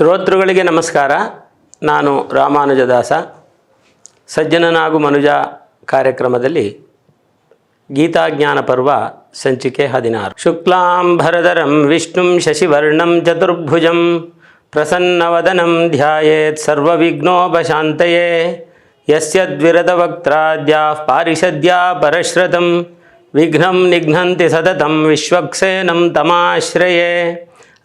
ಶ್ರೋತೃಗಳಿಗೆ ನಮಸ್ಕಾರ. ನಾನು ರಾಮಾನುಜದಾಸ. ಸಜ್ಜನನಾಗು ಮನುಜ ಕಾರ್ಯಕ್ರಮದಲ್ಲಿ ಗೀತಾಜ್ಞಾನ ಪರ್ವ ಸಂಚಿಕೆ ಹದಿನಾರು. ಶುಕ್ಲಾಂಬರಧರಂ ವಿಷ್ಣುಂ ಶಶಿವರ್ಣಂ ಚತುರ್ಭುಜಂ ಪ್ರಸನ್ನವದನಂ ಧ್ಯಾಯೇತ್ ಸರ್ವವಿಘ್ನೋಪಶಾಂತಯೇ. ಯಸ್ಯದ್ವಿರತವಕ್ತ್ರಾದ್ಯಾಃ ಪಾರಿಷದ್ಯಾ ಪರಶ್ರತಂ. ವಿಘ್ನಂ ನಿಘ್ನಂತಿ ಸತತಂ ವಿಶ್ವಕ್ಸೇನಂ ತಮಾಶ್ರಯೇ.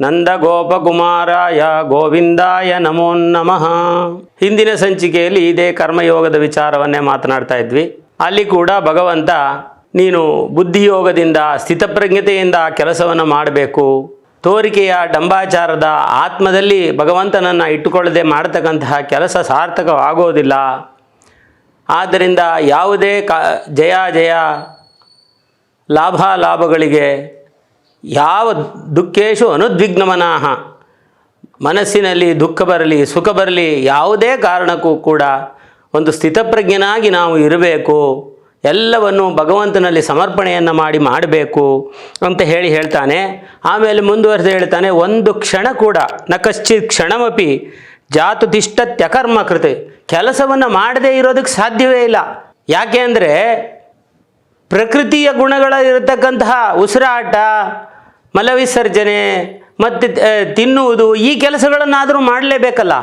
ನಂದಗೋಪಕುಮಾರಾಯ ಗೋವಿಂದಾಯ ನಮೋ ನಮಃ. ಹಿಂದಿನ ಸಂಚಿಕೆಯಲ್ಲಿ ಇದೇ ಕರ್ಮಯೋಗದ ವಿಚಾರವನ್ನೇ ಮಾತನಾಡ್ತಾ ಇದ್ವಿ. ಅಲ್ಲಿ ಕೂಡ ಭಗವಂತ, ನೀನು ಬುದ್ಧಿಯೋಗದಿಂದ, ಸ್ಥಿತಪ್ರಜ್ಞತೆಯಿಂದ ಕೆಲಸವನ್ನು ಮಾಡಬೇಕು. ತೋರಿಕೆಯ ಡಂಬಾಚಾರದ ಆತ್ಮದಲ್ಲಿ ಭಗವಂತನನ್ನು ಇಟ್ಟುಕೊಳ್ಳದೆ ಮಾಡತಕ್ಕಂತಹ ಕೆಲಸ ಸಾರ್ಥಕವಾಗೋದಿಲ್ಲ. ಆದ್ದರಿಂದ ಯಾವುದೇ ಕ, ಜಯ ಜಯ, ಲಾಭ, ಲಾಭಗಳಿಗೆ ಯಾವ ದುಃಖೇಶು ಅನುದ್ವಿಗ್ನಮನಾಹ ಮನಸ್ಸಿನಲ್ಲಿ ದುಃಖ ಬರಲಿ, ಸುಖ ಬರಲಿ, ಯಾವುದೇ ಕಾರಣಕ್ಕೂ ಕೂಡ ಒಂದು ಸ್ಥಿತಪ್ರಜ್ಞನಾಗಿ ನಾವು ಇರಬೇಕು. ಎಲ್ಲವನ್ನು ಭಗವಂತನಲ್ಲಿ ಸಮರ್ಪಣೆಯನ್ನು ಮಾಡಿ ಮಾಡಬೇಕು ಅಂತ ಹೇಳಿ ಹೇಳ್ತಾನೆ. ಆಮೇಲೆ ಮುಂದುವರೆದು ಹೇಳ್ತಾನೆ, ಒಂದು ಕ್ಷಣ ಕೂಡ, ನ ಕಶ್ಚಿತ್ ಕ್ಷಣಮಪಿ ಜಾತು ತಿಷ್ಟತ್ಯಕರ್ಮ ಕೃತಿ. ಕೆಲಸವನ್ನು ಮಾಡದೇ ಇರೋದಕ್ಕೆ ಸಾಧ್ಯವೇ ಇಲ್ಲ. ಯಾಕೆ ಅಂದರೆ ಪ್ರಕೃತಿಯ ಗುಣಗಳ ಇರತಕ್ಕಂತಹ ಉಸಿರಾಟ ಮಲವಿಸರ್ಜನೆ ಮತ್ತು ತಿನ್ನುವುದು ಈ ಕೆಲಸಗಳನ್ನಾದರೂ ಮಾಡಲೇಬೇಕಲ್ಲ.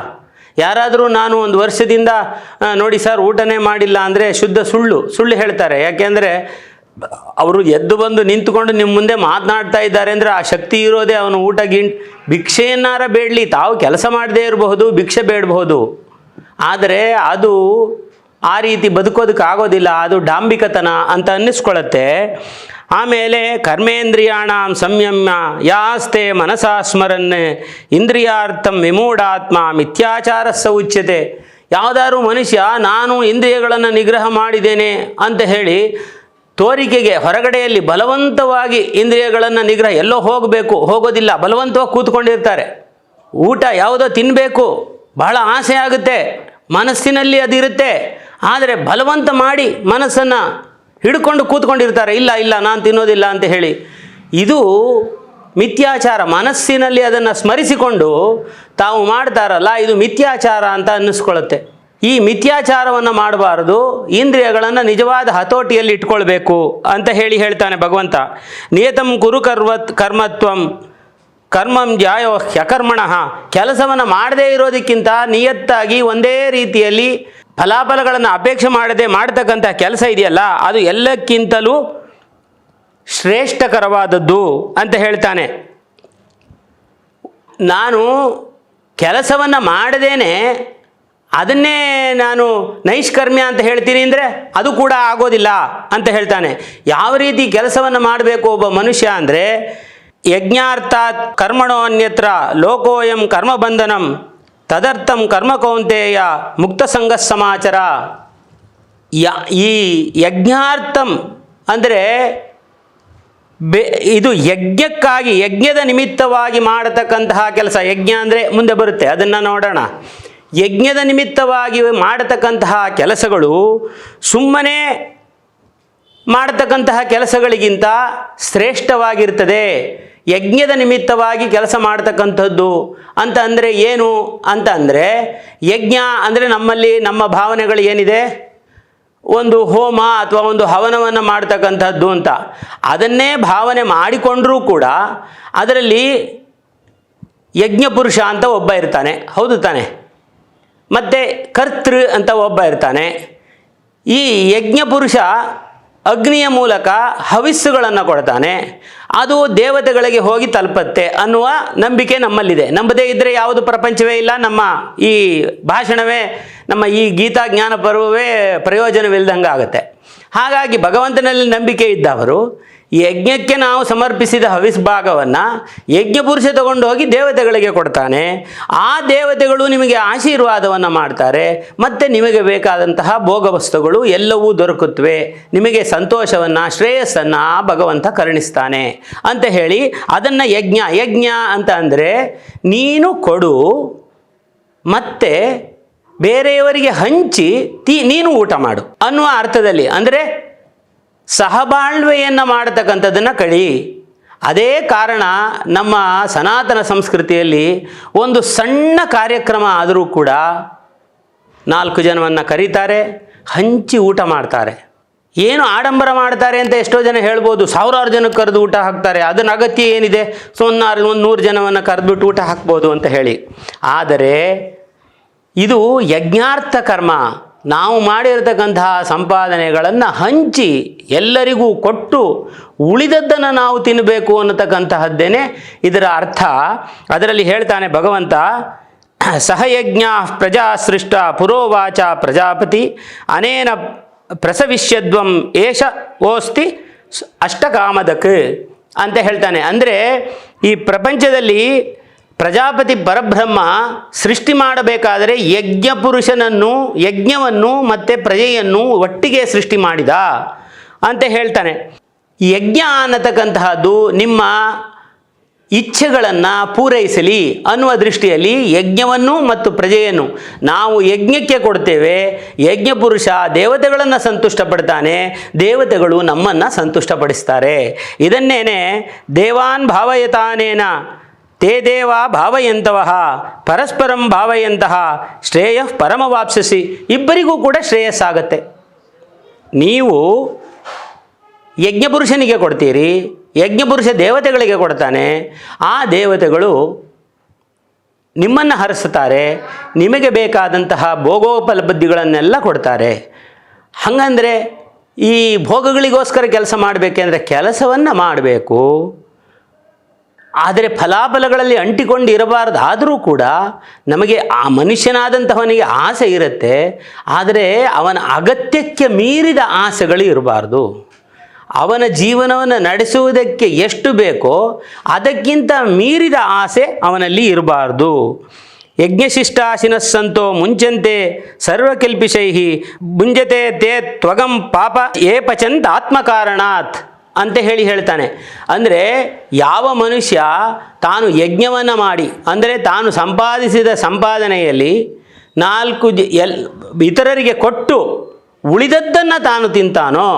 ಯಾರಾದರೂ ನಾನು ಒಂದು ವರ್ಷದಿಂದ ನೋಡಿ ಸರ್ ಊಟನೇ ಮಾಡಿಲ್ಲ ಅಂದರೆ ಶುದ್ಧ ಸುಳ್ಳು ಸುಳ್ಳು ಹೇಳ್ತಾರೆ. ಯಾಕೆಂದರೆ ಅವರು ಎದ್ದು ಬಂದು ನಿಂತುಕೊಂಡು ನಿಮ್ಮ ಮುಂದೆ ಮಾತನಾಡ್ತಾ ಇದ್ದಾರೆ ಅಂದರೆ ಆ ಶಕ್ತಿ ಇರೋದೇ ಅವನು ಊಟ ಗಿಂಟ್. ಭಿಕ್ಷೆಯನ್ನಾರ ಬೇಡಲಿ, ತಾವು ಕೆಲಸ ಮಾಡದೇ ಇರಬಹುದು, ಭಿಕ್ಷೆ ಬೇಡಬಹುದು. ಆದರೆ ಅದು ಆ ರೀತಿ ಬದುಕೋದಕ್ಕೆ ಆಗೋದಿಲ್ಲ, ಅದು ಡಾಂಬಿಕತನ ಅಂತ ಅನ್ನಿಸ್ಕೊಳ್ಳುತ್ತೆ. ಆಮೇಲೆ ಕರ್ಮೇಂದ್ರಿಯಾಣ ಸಂಯಮ್ಯ, ಯಾಸ್ತೆ ಮನಸಾ ಸ್ಮರನ್ ಇಂದ್ರಿಯಾರ್ಥಂ ವಿಮೂಢಾತ್ಮ ಮಿಥ್ಯಾಚಾರ ಉಚ್ಯತೆ. ಯಾವುದಾದ್ರು ಮನುಷ್ಯ, ನಾನು ಇಂದ್ರಿಯಗಳನ್ನು ನಿಗ್ರಹ ಮಾಡಿದ್ದೇನೆ ಅಂತ ಹೇಳಿ ತೋರಿಕೆಗೆ ಹೊರಗಡೆಯಲ್ಲಿ ಬಲವಂತವಾಗಿ ಇಂದ್ರಿಯಗಳನ್ನು ನಿಗ್ರಹ ಎಲ್ಲೋ ಹೋಗಬೇಕು, ಹೋಗೋದಿಲ್ಲ, ಬಲವಂತವಾಗಿ ಕೂತ್ಕೊಂಡಿರ್ತಾರೆ. ಊಟ ಯಾವುದೋ ತಿನ್ನಬೇಕು ಬಹಳ ಆಸೆ ಆಗುತ್ತೆ, ಮನಸ್ಸಿನಲ್ಲಿ ಅದಿರುತ್ತೆ. ಆದರೆ ಬಲವಂತ ಮಾಡಿ ಮನಸ್ಸನ್ನು ಹಿಡ್ಕೊಂಡು ಕೂತ್ಕೊಂಡಿರ್ತಾರೆ, ಇಲ್ಲ ಇಲ್ಲ, ನಾನು ತಿನ್ನೋದಿಲ್ಲ ಅಂತ ಹೇಳಿ. ಇದು ಮಿಥ್ಯಾಚಾರ, ಮನಸ್ಸಿನಲ್ಲಿ ಅದನ್ನು ಸ್ಮರಿಸಿಕೊಂಡು ತಾವು ಮಾಡ್ತಾರಲ್ಲ, ಇದು ಮಿಥ್ಯಾಚಾರ ಅಂತ ಅನ್ನಿಸ್ಕೊಳ್ಳುತ್ತೆ. ಈ ಮಿಥ್ಯಾಚಾರವನ್ನು ಮಾಡಬಾರದು, ಇಂದ್ರಿಯಗಳನ್ನು ನಿಜವಾದ ಹತೋಟಿಯಲ್ಲಿ ಇಟ್ಕೊಳ್ಬೇಕು ಅಂತ ಹೇಳಿ ಹೇಳ್ತಾನೆ ಭಗವಂತ. ನಿಯತಂ ಕುರು ಕರ್ಮತ್ವಂ, ಕರ್ಮಂ ಜಾಯೋ ಹ್ಯಕರ್ಮಣ. ಕೆಲಸವನ್ನು ಮಾಡದೇ ಇರೋದಕ್ಕಿಂತ ನಿಯತ್ತಾಗಿ ಒಂದೇ ರೀತಿಯಲ್ಲಿ ಫಲಾಫಲಗಳನ್ನು ಅಪೇಕ್ಷೆ ಮಾಡದೆ ಮಾಡ್ತಕ್ಕಂಥ ಕೆಲಸ ಇದೆಯಲ್ಲ, ಅದು ಎಲ್ಲಕ್ಕಿಂತಲೂ ಶ್ರೇಷ್ಠಕರವಾದದ್ದು ಅಂತ ಹೇಳ್ತಾನೆ. ನಾನು ಕೆಲಸವನ್ನು ಮಾಡದೇನೆ, ಅದನ್ನೇ ನಾನು ನೈಷ್ಕರ್ಮ್ಯ ಅಂತ ಹೇಳ್ತೀನಿ ಅಂದರೆ ಅದು ಕೂಡ ಆಗೋದಿಲ್ಲ ಅಂತ ಹೇಳ್ತಾನೆ. ಯಾವ ರೀತಿ ಕೆಲಸವನ್ನು ಮಾಡಬೇಕು ಒಬ್ಬ ಮನುಷ್ಯ ಅಂದರೆ, ಯಜ್ಞಾರ್ಥಾತ್ ಕರ್ಮಣೋ ಅನ್ಯತ್ರ ಲೋಕೋಯಂ ಕರ್ಮಬಂಧನಂ ತದರ್ಥಂ ಕರ್ಮ ಕೌಂತೆಯ ಮುಕ್ತ ಸಂಘ ಸಮಾಚಾರ. ಯ, ಈ ಯಜ್ಞಾರ್ಥಂ ಅಂದರೆ ಬೆ, ಇದು ಯಜ್ಞಕ್ಕಾಗಿ, ಯಜ್ಞದ ನಿಮಿತ್ತವಾಗಿ ಮಾಡತಕ್ಕಂತಹ ಕೆಲಸ. ಯಜ್ಞ ಅಂದರೆ ಮುಂದೆ ಬರುತ್ತೆ, ಅದನ್ನು ನೋಡೋಣ. ಯಜ್ಞದ ನಿಮಿತ್ತವಾಗಿ ಮಾಡತಕ್ಕಂತಹ ಕೆಲಸಗಳು ಸುಮ್ಮನೆ ಮಾಡತಕ್ಕಂತಹ ಕೆಲಸಗಳಿಗಿಂತ ಶ್ರೇಷ್ಠವಾಗಿರ್ತದೆ. ಯಜ್ಞದ ನಿಮಿತ್ತವಾಗಿ ಕೆಲಸ ಮಾಡ್ತಕ್ಕಂಥದ್ದು ಅಂತ ಅಂದರೆ ಏನು ಅಂತ ಅಂದರೆ ಯಜ್ಞ ಅಂದರೆ ನಮ್ಮಲ್ಲಿ ನಮ್ಮ ಭಾವನೆಗಳು ಏನಿದೆ? ಒಂದು ಹೋಮ ಅಥವಾ ಒಂದು ಹವನವನ್ನು ಮಾಡ್ತಕ್ಕಂಥದ್ದು ಅಂತ. ಅದನ್ನೇ ಭಾವನೆ ಮಾಡಿಕೊಂಡರೂ ಕೂಡ ಅದರಲ್ಲಿ ಯಜ್ಞ ಪುರುಷ ಅಂತ ಒಬ್ಬ ಇರ್ತಾನೆ. ಹೌದು ತಾನೆ? ಮತ್ತು ಕರ್ತೃ ಅಂತ ಒಬ್ಬ ಇರ್ತಾನೆ. ಈ ಯಜ್ಞಪುರುಷ ಅಗ್ನಿಯ ಮೂಲಕ ಹವಿಸ್ಸುಗಳನ್ನು ಕೊಡ್ತಾನೆ. ಅದು ದೇವತೆಗಳಿಗೆ ಹೋಗಿ ತಲುಪತ್ತೆ ಅನ್ನುವ ನಂಬಿಕೆ ನಮ್ಮಲ್ಲಿದೆ. ನಂಬದೇ ಇದ್ದರೆ ಯಾವುದು ಪ್ರಪಂಚವೇ ಇಲ್ಲ. ನಮ್ಮ ಈ ಭಾಷಣವೇ, ನಮ್ಮ ಈ ಗೀತಾ ಜ್ಞಾನ ಪರ್ವವೇ ಪ್ರಯೋಜನವಿಲ್ಲದಂಗೆ ಆಗುತ್ತೆ ಹಾಗಾಗಿ ಭಗವಂತನಲ್ಲಿ ನಂಬಿಕೆ ಇದ್ದವರು ಯಜ್ಞಕ್ಕೆ ನಾವು ಸಮರ್ಪಿಸಿದ ಹವಿಸ್ ಭಾಗವನ್ನು ಯಜ್ಞಪುರುಷ ತಗೊಂಡು ಹೋಗಿ ದೇವತೆಗಳಿಗೆ ಕೊಡ್ತಾನೆ. ಆ ದೇವತೆಗಳು ನಿಮಗೆ ಆಶೀರ್ವಾದವನ್ನು ಮಾಡ್ತಾರೆ. ಮತ್ತು ನಿಮಗೆ ಬೇಕಾದಂತಹ ಭೋಗ ವಸ್ತುಗಳು ಎಲ್ಲವೂ ದೊರಕುತ್ತವೆ. ನಿಮಗೆ ಸಂತೋಷವನ್ನು, ಶ್ರೇಯಸ್ಸನ್ನು ಆ ಭಗವಂತ ಕರುಣಿಸ್ತಾನೆ ಅಂತ ಹೇಳಿ ಅದನ್ನು ಯಜ್ಞ ಯಜ್ಞ ಅಂತ ಅಂದರೆ ನೀನು ಕೊಡು, ಮತ್ತೆ ಬೇರೆಯವರಿಗೆ ಹಂಚಿ ತೀ, ನೀನು ಊಟ ಮಾಡು ಅನ್ನುವ ಅರ್ಥದಲ್ಲಿ ಅಂದರೆ ಸಹಬಾಳ್ವೆಯನ್ನು ಮಾಡತಕ್ಕಂಥದ್ದನ್ನು ಕಳಿ. ಅದೇ ಕಾರಣ ನಮ್ಮ ಸನಾತನ ಸಂಸ್ಕೃತಿಯಲ್ಲಿ ಒಂದು ಸಣ್ಣ ಕಾರ್ಯಕ್ರಮ ಆದರೂ ಕೂಡ ನಾಲ್ಕು ಜನವನ್ನು ಕರೀತಾರೆ, ಹಂಚಿ ಊಟ ಮಾಡ್ತಾರೆ. ಏನು ಆಡಂಬರ ಮಾಡ್ತಾರೆ ಅಂತ ಎಷ್ಟೋ ಜನ ಹೇಳ್ಬೋದು, ಸಾವಿರಾರು ಜನಕ್ಕೆ ಕರೆದು ಊಟ ಹಾಕ್ತಾರೆ ಅದನ್ನ ಅಗತ್ಯ ಏನಿದೆ ಸೊ ಒಂದು ಒಂದು ನೂರು ಜನವನ್ನು ಕರೆದುಬಿಟ್ಟು ಊಟ ಹಾಕ್ಬೋದು ಅಂತ ಹೇಳಿ. ಆದರೆ, ಇದು ಯಜ್ಞಾರ್ಥ ಕರ್ಮ. ನಾವು ಮಾಡಿರತಕ್ಕಂತಹ ಸಂಪಾದನೆಗಳನ್ನು ಹಂಚಿ ಎಲ್ಲರಿಗೂ ಕೊಟ್ಟು ಉಳಿದದ್ದನ್ನು ನಾವು ತಿನ್ನಬೇಕು ಅನ್ನತಕ್ಕಂತಹದ್ದೇನೆ ಇದರ ಅರ್ಥ. ಅದರಲ್ಲಿ ಹೇಳ್ತಾನೆ ಭಗವಂತ, ಸಹಯಜ್ಞ ಪ್ರಜಾ ಸೃಷ್ಟ ಪುರೋವಾಚ ಪ್ರಜಾಪತಿ ಅನೇನ ಪ್ರಸವಿಷ್ಯದ್ವಂ ಏಷ ಓಸ್ತಿ ಅಷ್ಟಕಾಮದಕ್ ಅಂತ ಹೇಳ್ತಾನೆ. ಅಂದರೆ ಈ ಪ್ರಪಂಚದಲ್ಲಿ ಪ್ರಜಾಪತಿ ಪರಬ್ರಹ್ಮ ಸೃಷ್ಟಿ ಮಾಡಬೇಕಾದರೆ ಯಜ್ಞ ಪುರುಷನನ್ನು, ಯಜ್ಞವನ್ನು ಮತ್ತು ಪ್ರಜೆಯನ್ನು ಒಟ್ಟಿಗೆ ಸೃಷ್ಟಿ ಮಾಡಿದ ಅಂತ ಹೇಳ್ತಾನೆ. ಯಜ್ಞ ಅನ್ನತಕ್ಕಂತಹದ್ದು ನಿಮ್ಮ ಇಚ್ಛೆಗಳನ್ನು ಪೂರೈಸಲಿ ಅನ್ನುವ ದೃಷ್ಟಿಯಲ್ಲಿ ಯಜ್ಞವನ್ನು ಮತ್ತು ಪ್ರಜೆಯನ್ನು ನಾವು ಯಜ್ಞಕ್ಕೆ ಕೊಡ್ತೇವೆ. ಯಜ್ಞ ಪುರುಷ ದೇವತೆಗಳನ್ನು ಸಂತುಷ್ಟಪಡ್ತಾನೆ, ದೇವತೆಗಳು ನಮ್ಮನ್ನು ಸಂತುಷ್ಟಪಡಿಸ್ತಾರೆ. ಇದನ್ನೇನೆ ದೇವಾನ್ ಭಾವಯತಾನೇನ ತೇ ದೇವ ಭಾವಯಂತವಹ ಪರಸ್ಪರಂ ಭಾವಯಂತಹ ಶ್ರೇಯ ಪರಮವಾಪ್ಸಿಸಿ ಇಬ್ಬರಿಗೂ ಕೂಡ ಶ್ರೇಯಸ್ಸಾಗತ್ತೆ. ನೀವು ಯಜ್ಞಪುರುಷನಿಗೆ ಕೊಡ್ತೀರಿ, ಯಜ್ಞಪುರುಷ ದೇವತೆಗಳಿಗೆ ಕೊಡ್ತಾನೆ, ಆ ದೇವತೆಗಳು ನಿಮ್ಮನ್ನು ಹರಿಸ್ತಾರೆ, ನಿಮಗೆ ಬೇಕಾದಂತಹ ಭೋಗೋಪಲಬ್ಧಿಗಳನ್ನೆಲ್ಲ ಕೊಡ್ತಾರೆ. ಹಾಗಂದರೆ ಈ ಭೋಗಗಳಿಗೋಸ್ಕರ ಕೆಲಸ ಮಾಡಬೇಕೆಂದರೆ ಕೆಲಸವನ್ನು ಮಾಡಬೇಕು. ಆದರೆ ಫಲಾಫಲಗಳಲ್ಲಿ ಅಂಟಿಕೊಂಡು ಆದರೂ ಕೂಡ ನಮಗೆ ಆ ಮನುಷ್ಯನಾದಂತಹವನಿಗೆ ಆಸೆ ಇರುತ್ತೆ. ಆದರೆ ಅವನ ಅಗತ್ಯಕ್ಕೆ ಮೀರಿದ ಆಸೆಗಳು ಇರಬಾರ್ದು. ಅವನ ಜೀವನವನ್ನು ನಡೆಸುವುದಕ್ಕೆ ಎಷ್ಟು ಬೇಕೋ ಅದಕ್ಕಿಂತ ಮೀರಿದ ಆಸೆ ಅವನಲ್ಲಿ ಇರಬಾರ್ದು. ಯಜ್ಞಶಿಷ್ಟಾಶಿನ ಸಂತೋ ಮುಂಚಂತೆ ಸರ್ವಕಲ್ಪಿಶೈಹಿ ಮುಂಜತೆ ತೇ ತ್ವಗಂ ಪಾಪ ಏ ಪಚಂತ್ ಆತ್ಮಕಾರಣಾತ್. ಅಂತ ಹೇಳಿ ಹೇಳ್ತಾನೆ. ಅಂದರೆ ಯಾವ ಮನುಷ್ಯ ತಾನು ಯಜ್ಞವನ್ನು ಮಾಡಿ, ಅಂದರೆ ತಾನು ಸಂಪಾದಿಸಿದ ಸಂಪಾದನೆಯಲ್ಲಿ ನಾಲ್ಕು ಎಲ್ ಇತರರಿಗೆ ಕೊಟ್ಟು ಉಳಿದದ್ದನ್ನು ತಾನು ತಿಂತಾನೋ,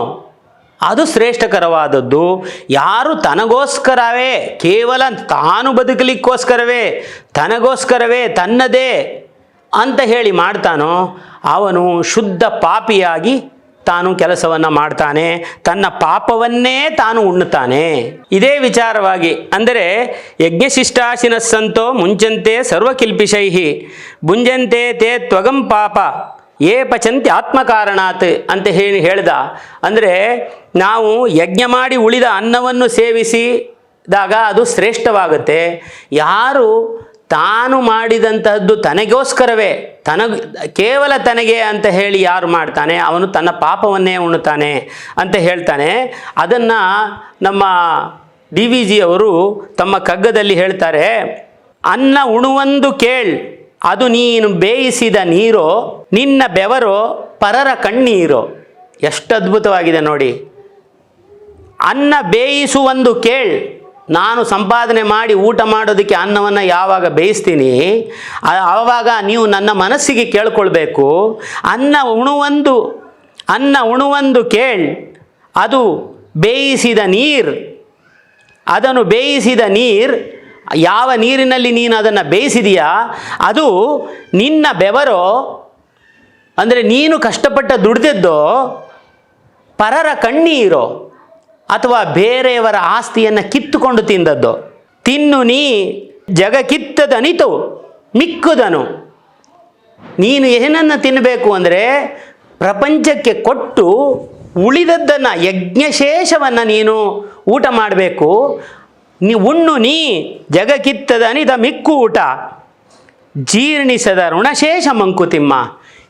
ಅದು ಶ್ರೇಷ್ಠಕರವಾದದ್ದು. ಯಾರು ತನಗೋಸ್ಕರವೇ, ಕೇವಲ ತಾನು ಬದುಕಲಿಕ್ಕೋಸ್ಕರವೇ, ತನಗೋಸ್ಕರವೇ ತನ್ನದೇ ಅಂತ ಹೇಳಿ ಮಾಡ್ತಾನೋ, ಅವನು ಶುದ್ಧ ಪಾಪಿಯಾಗಿ ತಾನು ಕೆಲಸವನ್ನು ಮಾಡ್ತಾನೆ, ತನ್ನ ಪಾಪವನ್ನೇ ತಾನು ಉಣ್ಣುತ್ತಾನೆ. ಇದೇ ವಿಚಾರವಾಗಿ, ಅಂದರೆ ಯಜ್ಞಶಿಷ್ಟಾಶಿನ ಸಂತೋ ಮುಂಚಂತೆ ಸರ್ವಕಿಲ್ಪಿಶೈಹಿ ಭುಂಜಂತೆ ತೇ ತ್ವಗಂ ಪಾಪ ಏ ಪಚಂತಿ ಆತ್ಮಕಾರಣಾತ್ ಅಂತ ಹೇಳಿ ಹೇಳ್ದ. ಅಂದರೆ ನಾವು ಯಜ್ಞ ಮಾಡಿ ಉಳಿದ ಅನ್ನವನ್ನು ಸೇವಿಸಿದಾಗ ಅದು ಶ್ರೇಷ್ಠವಾಗುತ್ತೆ. ಯಾರು ತಾನು ಮಾಡಿದಂತಹದ್ದು ತನಗೋಸ್ಕರವೇ ತನ ಕೇವಲ ತನಗೆ ಅಂತ ಹೇಳಿ ಯಾರು ಮಾಡ್ತಾನೆ, ಅವನು ತನ್ನ ಪಾಪವನ್ನೇ ಉಣ್ಣುತ್ತಾನೆ ಅಂತ ಹೇಳ್ತಾನೆ. ಅದನ್ನು ನಮ್ಮ ಡಿ ವಿ ಜಿ ಅವರು ತಮ್ಮ ಕಗ್ಗದಲ್ಲಿ ಹೇಳ್ತಾರೆ, ಅನ್ನ ಉಣುವಂದು ಕೇಳ್, ಅದು ನೀನು ಬೇಯಿಸಿದ ನೀರೋ, ನಿನ್ನ ಬೆವರೋ ಪರರ ಕಣ್ಣೀರೋ. ಎಷ್ಟು ಅದ್ಭುತವಾಗಿದೆ ನೋಡಿ. ಅನ್ನ ಬೇಯಿಸುವಂದು ಕೇಳ್ ನಾನು ಸಂಪಾದನೆ ಮಾಡಿ ಊಟ ಮಾಡೋದಕ್ಕೆ ಅನ್ನವನ್ನು ಯಾವಾಗ ಬೇಯಿಸ್ತೀನಿ? ಆವಾಗ ನೀವು ನನ್ನ ಮನಸ್ಸಿಗೆ ಕೇಳ್ಕೊಳ್ಬೇಕು. ಅನ್ನ ಉಣುವಂದು ಅನ್ನ ಉಣುವಂದು ಕೇಳ್. ಅದು ಬೇಯಿಸಿದ ನೀರು. ಅದನ್ನು ಬೇಯಿಸಿದ ನೀರು, ಯಾವ ನೀರಿನಲ್ಲಿ ನೀನು ಅದನ್ನು ಬೇಯಿಸಿದೆಯಾ? ಅದು ನಿನ್ನ ಬೆವರೋ, ಅಂದರೆ ನೀನು ಕಷ್ಟಪಟ್ಟ ದುಡ್ದದ್ದೋ, ಪರರ ಕಣ್ಣೀರೋ. ಅಥವಾ ಬೇರೆಯವರ ಆಸ್ತಿಯನ್ನು ಕಿತ್ತುಕೊಂಡು ತಿಂದದ್ದು. ತಿನ್ನು ನೀ ಜಗ ಕಿತ್ತದನಿತು ಮಿಕ್ಕುದನು. ನೀನು ಏನನ್ನು ತಿನ್ನಬೇಕು ಅಂದರೆ ಪ್ರಪಂಚಕ್ಕೆ ಕೊಟ್ಟು ಉಳಿದದ್ದನ್ನು, ಯಜ್ಞಶೇಷವನ್ನು ನೀನು ಊಟ ಮಾಡಬೇಕು. ನೀ ಉಣ್ಣು ನೀ ಜಗ ಅನಿತ ಮಿಕ್ಕು ಊಟ ಜೀರ್ಣಿಸದ ಋಣಶೇಷ ಮಂಕುತಿಮ್ಮ.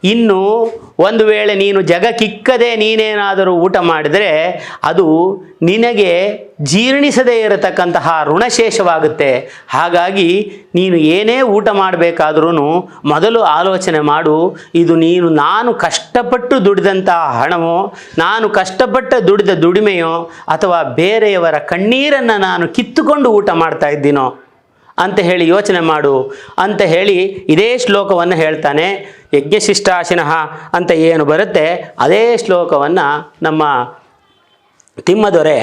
ಇನ್ನು ಒಂದು ವೇಳೆ ನೀನು ಜಗಕ್ಕಿಕ್ಕದೆ ನೀನೇನಾದರೂ ಊಟ ಮಾಡಿದರೆ ಅದು ನಿನಗೆ ಜೀರ್ಣಿಸದೇ ಇರತಕ್ಕಂತಹ ಋಣಶೇಷವಾಗುತ್ತೆ. ಹಾಗಾಗಿ ನೀನು ಏನೇ ಊಟ ಮಾಡಬೇಕಾದ್ರೂ ಮೊದಲು ಆಲೋಚನೆ ಮಾಡು, ಇದು ನೀನು ನಾನು ಕಷ್ಟಪಟ್ಟು ದುಡಿದಂತಹ ಹಣವೋ, ನಾನು ಕಷ್ಟಪಟ್ಟ ದುಡಿದ ದುಡಿಮೆಯೋ, ಅಥವಾ ಬೇರೆಯವರ ಕಣ್ಣೀರನ್ನು ನಾನು ಕಿತ್ತುಕೊಂಡು ಊಟ ಮಾಡ್ತಾ ಇದ್ದೀನೋ ಅಂತ ಹೇಳಿ ಯೋಚನೆ ಮಾಡು. ಅಂತ ಹೇಳಿ ಇದೇ ಶ್ಲೋಕವನ್ನು ಹೇಳ್ತಾನೆ. ಯಜ್ಞಶಿಷ್ಟಾಶಿನಃ ಅಂತ ಏನು ಬರುತ್ತೆ, ಅದೇ ಶ್ಲೋಕವನ್ನು ನಮ್ಮ ತಿಮ್ಮದೊರೆ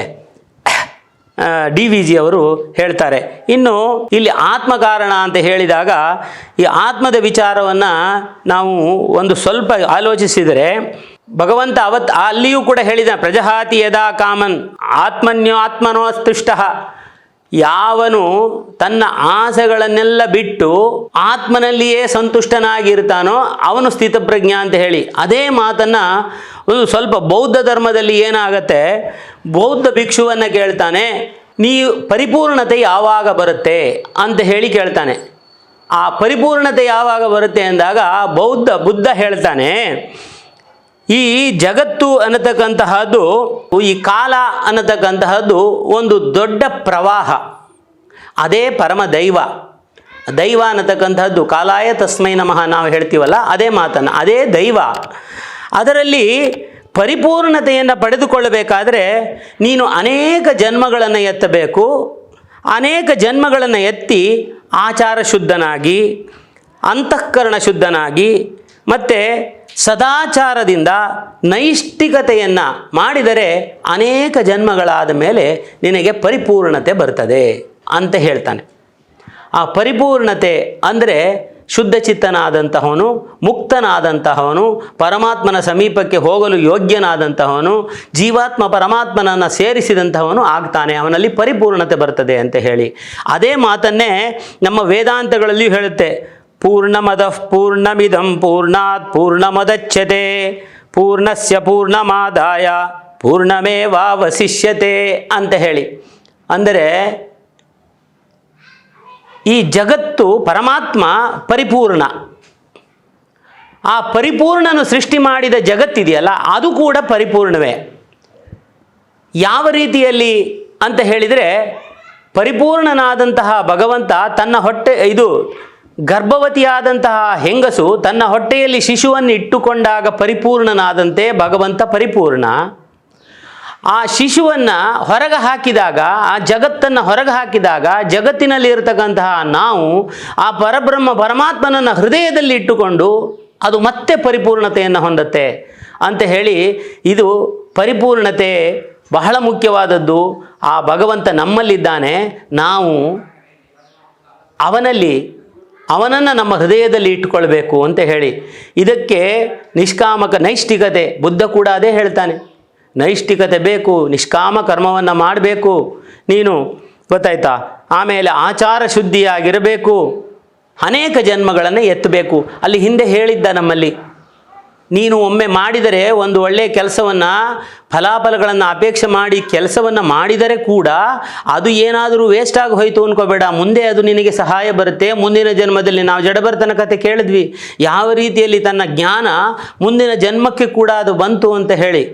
ಡಿ ವಿ ಜಿ ಅವರು ಹೇಳ್ತಾರೆ. ಇನ್ನು ಇಲ್ಲಿ ಆತ್ಮ ಕಾರಣ ಅಂತ ಹೇಳಿದಾಗ, ಈ ಆತ್ಮದ ವಿಚಾರವನ್ನು ನಾವು ಒಂದು ಸ್ವಲ್ಪ ಆಲೋಚಿಸಿದರೆ, ಭಗವಂತ ಅವತ್ ಅಲ್ಲಿಯೂ ಕೂಡ ಹೇಳಿದ ಪ್ರಜಹಾತಿ ಯದಾ ಕಾಮನ್, ಆತ್ಮನ್ಯೋ ಆತ್ಮನೋ ಸ್ತುಷ್ಟ ಯಾವನು ತನ್ನ ಆಸೆಗಳನ್ನೆಲ್ಲ ಬಿಟ್ಟು ಆತ್ಮನಲ್ಲಿಯೇ ಸಂತುಷ್ಟನಾಗಿರ್ತಾನೋ ಅವನು ಸ್ಥಿತಪ್ರಜ್ಞ ಅಂತ ಹೇಳಿ ಅದೇ ಮಾತನ್ನು ಒಂದು ಸ್ವಲ್ಪ ಬೌದ್ಧ ಧರ್ಮದಲ್ಲಿ ಏನಾಗತ್ತೆ? ಬೌದ್ಧ ಭಿಕ್ಷುವನ್ನು ಕೇಳ್ತಾನೆ, ನೀ ಪರಿಪೂರ್ಣತೆ ಯಾವಾಗ ಬರುತ್ತೆ? ಅಂತ ಹೇಳಿ ಕೇಳ್ತಾನೆ. ಆ ಪರಿಪೂರ್ಣತೆ ಯಾವಾಗ ಬರುತ್ತೆ ಅಂದಾಗ ಬೌದ್ಧ ಬುದ್ಧ ಹೇಳ್ತಾನೆ ಈ ಜಗತ್ತು ಅನ್ನತಕ್ಕಂತಹದ್ದು, ಈ ಕಾಲ ಅನ್ನತಕ್ಕಂತಹದ್ದು ಒಂದು ದೊಡ್ಡ ಪ್ರವಾಹ. ಅದೇ ಪರಮ ದೈವ. ದೈವ ಅನ್ನತಕ್ಕಂಥದ್ದು ಕಾಲಾಯ ತಸ್ಮೈ ನಮಃ ನಾವು ಹೇಳ್ತೀವಲ್ಲ, ಅದೇ ಮಾತನ್ನು, ಅದೇ ದೈವ. ಅದರಲ್ಲಿ ಪರಿಪೂರ್ಣತೆಯನ್ನು ಪಡೆದುಕೊಳ್ಳಬೇಕಾದರೆ ನೀನು ಅನೇಕ ಜನ್ಮಗಳನ್ನು ಎತ್ತಬೇಕು, ಅನೇಕ ಜನ್ಮಗಳನ್ನು ಎತ್ತಿ ಆಚಾರ ಶುದ್ಧನಾಗಿ ಅಂತಃಕರಣ ಶುದ್ಧನಾಗಿ, ಮತ್ತು ಸದಾಚಾರದಿಂದ ನೈಷ್ಠಿಕತೆಯನ್ನು ಮಾಡಿದರೆ ಅನೇಕ ಜನ್ಮಗಳಾದ ಮೇಲೆ ನಿನಗೆ ಪರಿಪೂರ್ಣತೆ ಬರ್ತದೆ ಅಂತ ಹೇಳ್ತಾನೆ. ಆ ಪರಿಪೂರ್ಣತೆ ಅಂದರೆ ಶುದ್ಧಚಿತ್ತನಾದಂತಹವನು ಮುಕ್ತನಾದಂತಹವನು, ಪರಮಾತ್ಮನ ಸಮೀಪಕ್ಕೆ ಹೋಗಲು ಯೋಗ್ಯನಾದಂತಹವನು, ಜೀವಾತ್ಮ ಪರಮಾತ್ಮನನ್ನು ಸೇರಿಸಿದಂತಹವನು ಆಗ್ತಾನೆ, ಅವನಲ್ಲಿ ಪರಿಪೂರ್ಣತೆ ಬರ್ತದೆ ಅಂತ ಹೇಳಿ. ಅದೇ ಮಾತನ್ನೇ ನಮ್ಮ ವೇದಾಂತಗಳಲ್ಲಿಯೂ ಹೇಳುತ್ತೆ. ಪೂರ್ಣಮದ ಪೂರ್ಣಮಿದಂ ಪೂರ್ಣಾತ್ ಪೂರ್ಣಮದಚ್ಯತೆ, ಪೂರ್ಣಸ್ಯ ಪೂರ್ಣಮಾದಾಯ, ಪೂರ್ಣಮೇವಾವಶಿಷ್ಯತೆ ಅಂತ ಹೇಳಿ. ಅಂದರೆ ಈ ಜಗತ್ತು ಪರಮಾತ್ಮ ಪರಿಪೂರ್ಣ. ಆ ಪರಿಪೂರ್ಣನು ಸೃಷ್ಟಿ ಮಾಡಿದ ಜಗತ್ತಿದೆಯಲ್ಲ, ಅದು ಕೂಡ ಪರಿಪೂರ್ಣವೇ. ಯಾವ ರೀತಿಯಲ್ಲಿ ಅಂತ ಹೇಳಿದರೆ, ಪರಿಪೂರ್ಣನಾದಂತಹ ಭಗವಂತ ತನ್ನ ಹೊಟ್ಟೆ, ಇದು ಗರ್ಭವತಿಯಾದಂತಹ ಹೆಂಗಸು ತನ್ನ ಹೊಟ್ಟೆಯಲ್ಲಿ ಶಿಶುವನ್ನು ಇಟ್ಟುಕೊಂಡಾಗ ಪರಿಪೂರ್ಣನಾದಂತೆ ಭಗವಂತ ಪರಿಪೂರ್ಣ. ಆ ಶಿಶುವನ್ನು ಹೊರಗೆ ಹಾಕಿದಾಗ, ಆ ಜಗತ್ತನ್ನು ಹೊರಗೆ ಹಾಕಿದಾಗ, ಜಗತ್ತಿನಲ್ಲಿ ಇರತಕ್ಕಂತಹ ನಾವು ಆ ಪರಬ್ರಹ್ಮ ಪರಮಾತ್ಮನನ್ನು ಹೃದಯದಲ್ಲಿ ಇಟ್ಟುಕೊಂಡು ಅದು ಮತ್ತೆ ಪರಿಪೂರ್ಣತೆಯನ್ನು ಹೊಂದತ್ತೆ ಅಂತ ಹೇಳಿ ಇದು ಪರಿಪೂರ್ಣತೆ ಬಹಳ ಮುಖ್ಯವಾದದ್ದು. ಆ ಭಗವಂತ ನಮ್ಮಲ್ಲಿದ್ದಾನೆ. ನಾವು ಅವನಲ್ಲಿ ಅವನನ್ನು ನಮ್ಮ ಹೃದಯದಲ್ಲಿ ಇಟ್ಟುಕೊಳ್ಬೇಕು ಅಂತ ಹೇಳಿ. ಇದಕ್ಕೆ ನಿಷ್ಕಾಮಕ ನೈಷ್ಠಿಕತೆ ಬುದ್ಧ ಕೂಡ ಅದೇ ಹೇಳ್ತಾನೆ. ನೈಷ್ಠಿಕತೆ ಬೇಕು, ನಿಷ್ಕಾಮ ಕರ್ಮವನ್ನು ಮಾಡಬೇಕು. ನೀನು ಗೊತ್ತಾಯ್ತಾ? ಆಮೇಲೆ ಆಚಾರ ಶುದ್ಧಿಯಾಗಿರಬೇಕು. ಅನೇಕ ಜನ್ಮಗಳನ್ನು ಎತ್ತಬೇಕು. ಅಲ್ಲಿ ಹಿಂದೆ ಹೇಳಿದ್ದ ನಮ್ಮಲ್ಲಿ ನೀನು ಒಮ್ಮೆ ಮಾಡಿದರೆ ಒಂದು ಒಳ್ಳೆಯ ಕೆಲಸವನ್ನು, ಫಲಾಫಲಗಳನ್ನು ಅಪೇಕ್ಷೆ ಮಾಡಿ ಕೆಲಸವನ್ನು ಮಾಡಿದರೆ ಕೂಡ ಅದು ಏನಾದರೂ ವೇಸ್ಟ್ ಆಗಿ ಹೋಯಿತು ಅನ್ಕೋಬೇಡ. ಮುಂದೆ ಅದು ನಿನಗೆ ಸಹಾಯ ಬರುತ್ತೆ. ಮುಂದಿನ ಜನ್ಮದಲ್ಲಿ ನಾವು ಜಡಬರ್ತನ ಕತೆ ಕೇಳಿದ್ವಿ. ಯಾವ ರೀತಿಯಲ್ಲಿ ತನ್ನ ಜ್ಞಾನ ಮುಂದಿನ ಜನ್ಮಕ್ಕೆ ಕೂಡ ಅದು ಬಂತು ಅಂತ ಹೇಳಿ.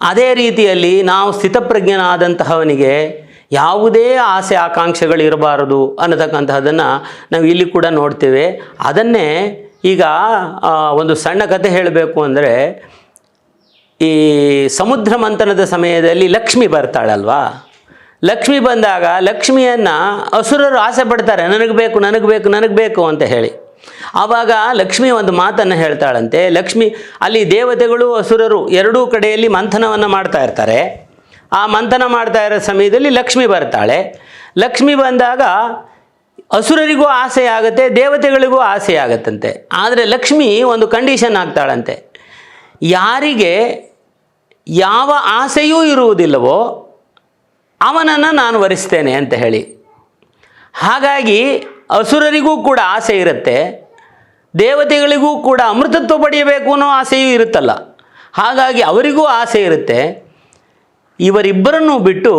ಅದೇ ರೀತಿಯಲ್ಲಿ ನಾವು ಸ್ಥಿತಪ್ರಜ್ಞನಾದಂತಹವನಿಗೆ ಯಾವುದೇ ಆಸೆ ಆಕಾಂಕ್ಷೆಗಳಿರಬಾರದು ಅನ್ನತಕ್ಕಂತಹದನ್ನು ನಾವು ಇಲ್ಲಿ ಕೂಡ ನೋಡ್ತೇವೆ. ಅದನ್ನೇ ಈಗ ಒಂದು ಸಣ್ಣ ಕತೆ ಹೇಳಬೇಕು ಅಂದರೆ, ಈ ಸಮುದ್ರ ಮಂಥನದ ಸಮಯದಲ್ಲಿ ಲಕ್ಷ್ಮಿ ಬರ್ತಾಳಲ್ವಾ? ಲಕ್ಷ್ಮಿ ಬಂದಾಗ ಲಕ್ಷ್ಮಿಯನ್ನು ಅಸುರರು ಆಸೆ ಪಡ್ತಾರೆ, ನನಗೆ ಬೇಕು ನನಗೆ ಬೇಕು ನನಗೆ ಬೇಕು ಅಂತ ಹೇಳಿ. ಆವಾಗ ಲಕ್ಷ್ಮಿ ಒಂದು ಮಾತನ್ನು ಹೇಳ್ತಾಳಂತೆ, ಲಕ್ಷ್ಮಿ, ಅಲ್ಲಿ ದೇವತೆಗಳು, ಅಸುರರು ಎರಡೂ ಕಡೆಯಲ್ಲಿ ಮಂಥನವನ್ನು ಮಾಡ್ತಾ ಇರ್ತಾರೆ. ಆ ಮಂಥನ ಮಾಡ್ತಾ ಇರೋ ಸಮಯದಲ್ಲಿ ಲಕ್ಷ್ಮಿ ಬರ್ತಾಳೆ. ಲಕ್ಷ್ಮಿ ಬಂದಾಗ ಅಸುರರಿಗೂ ಆಸೆ ಆಗುತ್ತೆ, ದೇವತೆಗಳಿಗೂ ಆಸೆ ಆಗತ್ತಂತೆ. ಆದರೆ ಲಕ್ಷ್ಮಿ ಒಂದು ಕಂಡೀಷನ್ ಆಗ್ತಾಳಂತೆ. ಯಾರಿಗೆ ಯಾವ ಆಸೆಯೂ ಇರುವುದಿಲ್ಲವೋ ಅವನನ್ನು ನಾನು ವರಿಸ್ತೇನೆ ಅಂತ ಹೇಳಿ. ಹಾಗಾಗಿ ಅಸುರರಿಗೂ ಕೂಡ ಆಸೆ ಇರುತ್ತೆ, ದೇವತೆಗಳಿಗೂ ಕೂಡ ಅಮೃತತ್ವ ಪಡೆಯಬೇಕು ಅನ್ನೋ ಆಸೆಯೂ ಇರುತ್ತಲ್ಲ. ಹಾಗಾಗಿ ಅವರಿಗೂ ಆಸೆ ಇರುತ್ತೆ. ಇವರಿಬ್ಬರನ್ನು ಬಿಟ್ಟು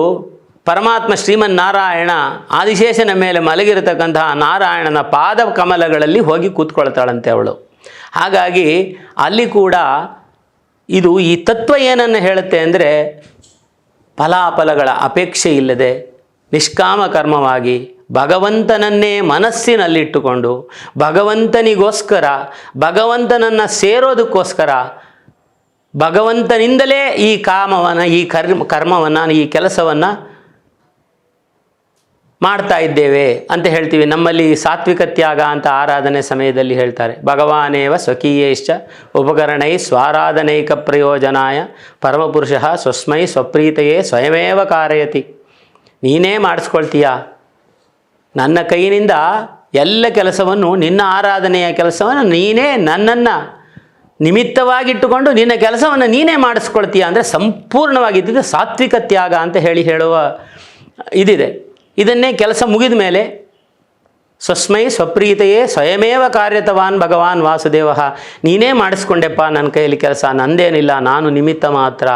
ಪರಮಾತ್ಮ ಶ್ರೀಮನ್ನಾರಾಯಣ ಆದಿಶೇಷನ ಮೇಲೆ ಮಲಗಿರತಕ್ಕಂತಹ ನಾರಾಯಣನ ಪಾದ ಕಮಲಗಳಲ್ಲಿ ಹೋಗಿ ಕೂತ್ಕೊಳ್ತಾಳಂತೆ ಅವಳು. ಹಾಗಾಗಿ ಅಲ್ಲಿ ಕೂಡ ಇದು ಈ ತತ್ವ ಏನನ್ನು ಹೇಳುತ್ತೆ ಅಂದರೆ ಫಲಾಫಲಗಳ ಅಪೇಕ್ಷೆ ಇಲ್ಲದೆ ನಿಷ್ಕಾಮ ಕರ್ಮವಾಗಿ ಭಗವಂತನನ್ನೇ ಮನಸ್ಸಿನಲ್ಲಿಟ್ಟುಕೊಂಡು ಭಗವಂತನಿಗೋಸ್ಕರ ಭಗವಂತನನ್ನು ಸೇರೋದಕ್ಕೋಸ್ಕರ ಭಗವಂತನಿಂದಲೇ ಈ ಕಾಮವನ್ನು ಈ ಕರ್ಮ ಕರ್ಮವನ್ನು ಈ ಕೆಲಸವನ್ನು ಮಾಡ್ತಾ ಇದ್ದೇವೆ ಅಂತ ಹೇಳ್ತೀವಿ. ನಮ್ಮಲ್ಲಿ ಸಾತ್ವಿಕ ತ್ಯಾಗ ಅಂತ ಆರಾಧನೆ ಸಮಯದಲ್ಲಿ ಹೇಳ್ತಾರೆ. ಭಗವಾನೇವ ಸ್ವಕೀಯೇಶ್ಚ ಉಪಕರಣೈ ಸ್ವಾರಾಧನೈಕ ಪ್ರಯೋಜನಾಯ ಪರಮಪುರುಷ ಸ್ವಸ್ಮೈ ಸ್ವಪ್ರೀತೆಯೇ ಸ್ವಯಮೇವ ಕಾರಯತಿ. ನೀನೇ ಮಾಡಿಸ್ಕೊಳ್ತೀಯ? ನನ್ನ ಕೈನಿಂದ ಎಲ್ಲ ಕೆಲಸವನ್ನು, ನಿನ್ನ ಆರಾಧನೆಯ ಕೆಲಸವನ್ನು ನೀನೇ ನನ್ನನ್ನು ನಿಮಿತ್ತವಾಗಿಟ್ಟುಕೊಂಡು ನಿನ್ನ ಕೆಲಸವನ್ನು ನೀನೇ ಮಾಡಿಸ್ಕೊಳ್ತೀಯ? ಅಂದರೆ ಸಂಪೂರ್ಣವಾಗಿದ್ದಿದ್ದು ಸಾತ್ವಿಕ ತ್ಯಾಗ ಅಂತ ಹೇಳಿ ಹೇಳುವ ಇದಿದೆ. ಇದನ್ನೇ ಕೆಲಸ ಮುಗಿದ ಮೇಲೆ, ಸ್ವಸ್ಮೈ ಸ್ವಪ್ರೀತೆಯೇ ಸ್ವಯಮೇವ ಕಾರ್ಯತವಾನ್ ಭಗವಾನ್ ವಾಸುದೇವ, ನೀನೇ ಮಾಡಿಸ್ಕೊಂಡೆಪ್ಪ ನನ್ನ ಕೈಯಲ್ಲಿ ಕೆಲಸ, ನಂದೇನಿಲ್ಲ, ನಾನು ನಿಮಿತ್ತ ಮಾತ್ರ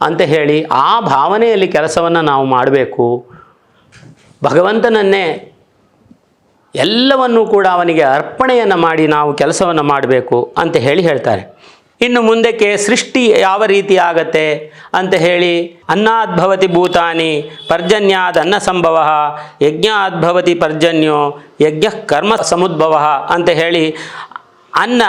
ಅಂತ ಹೇಳಿ ಆ ಭಾವನೆಯಲ್ಲಿ ಕೆಲಸವನ್ನು ನಾವು ಮಾಡಬೇಕು. ಭಗವಂತನನ್ನೇ ಎಲ್ಲವನ್ನೂ ಕೂಡ ಅವನಿಗೆ ಅರ್ಪಣೆಯನ್ನು ಮಾಡಿ ನಾವು ಕೆಲಸವನ್ನು ಮಾಡಬೇಕು ಅಂತ ಹೇಳಿ ಹೇಳ್ತಾರೆ. ಇನ್ನು ಮುಂದಕ್ಕೆ ಸೃಷ್ಟಿ ಯಾವ ರೀತಿ ಆಗತ್ತೆ ಅಂತ ಹೇಳಿ ಅನ್ನದ್ಭವತಿ ಭೂತಾನಿ ಪರ್ಜನ್ಯಾದ ಅನ್ನ ಸಂಭವ ಯಜ್ಞಾದ್ಭವತಿ ಪರ್ಜನ್ಯೋ, ಯಜ್ಞ ಕರ್ಮ ಸಮುದ್ಭವ ಅಂತ ಹೇಳಿ ಅನ್ನ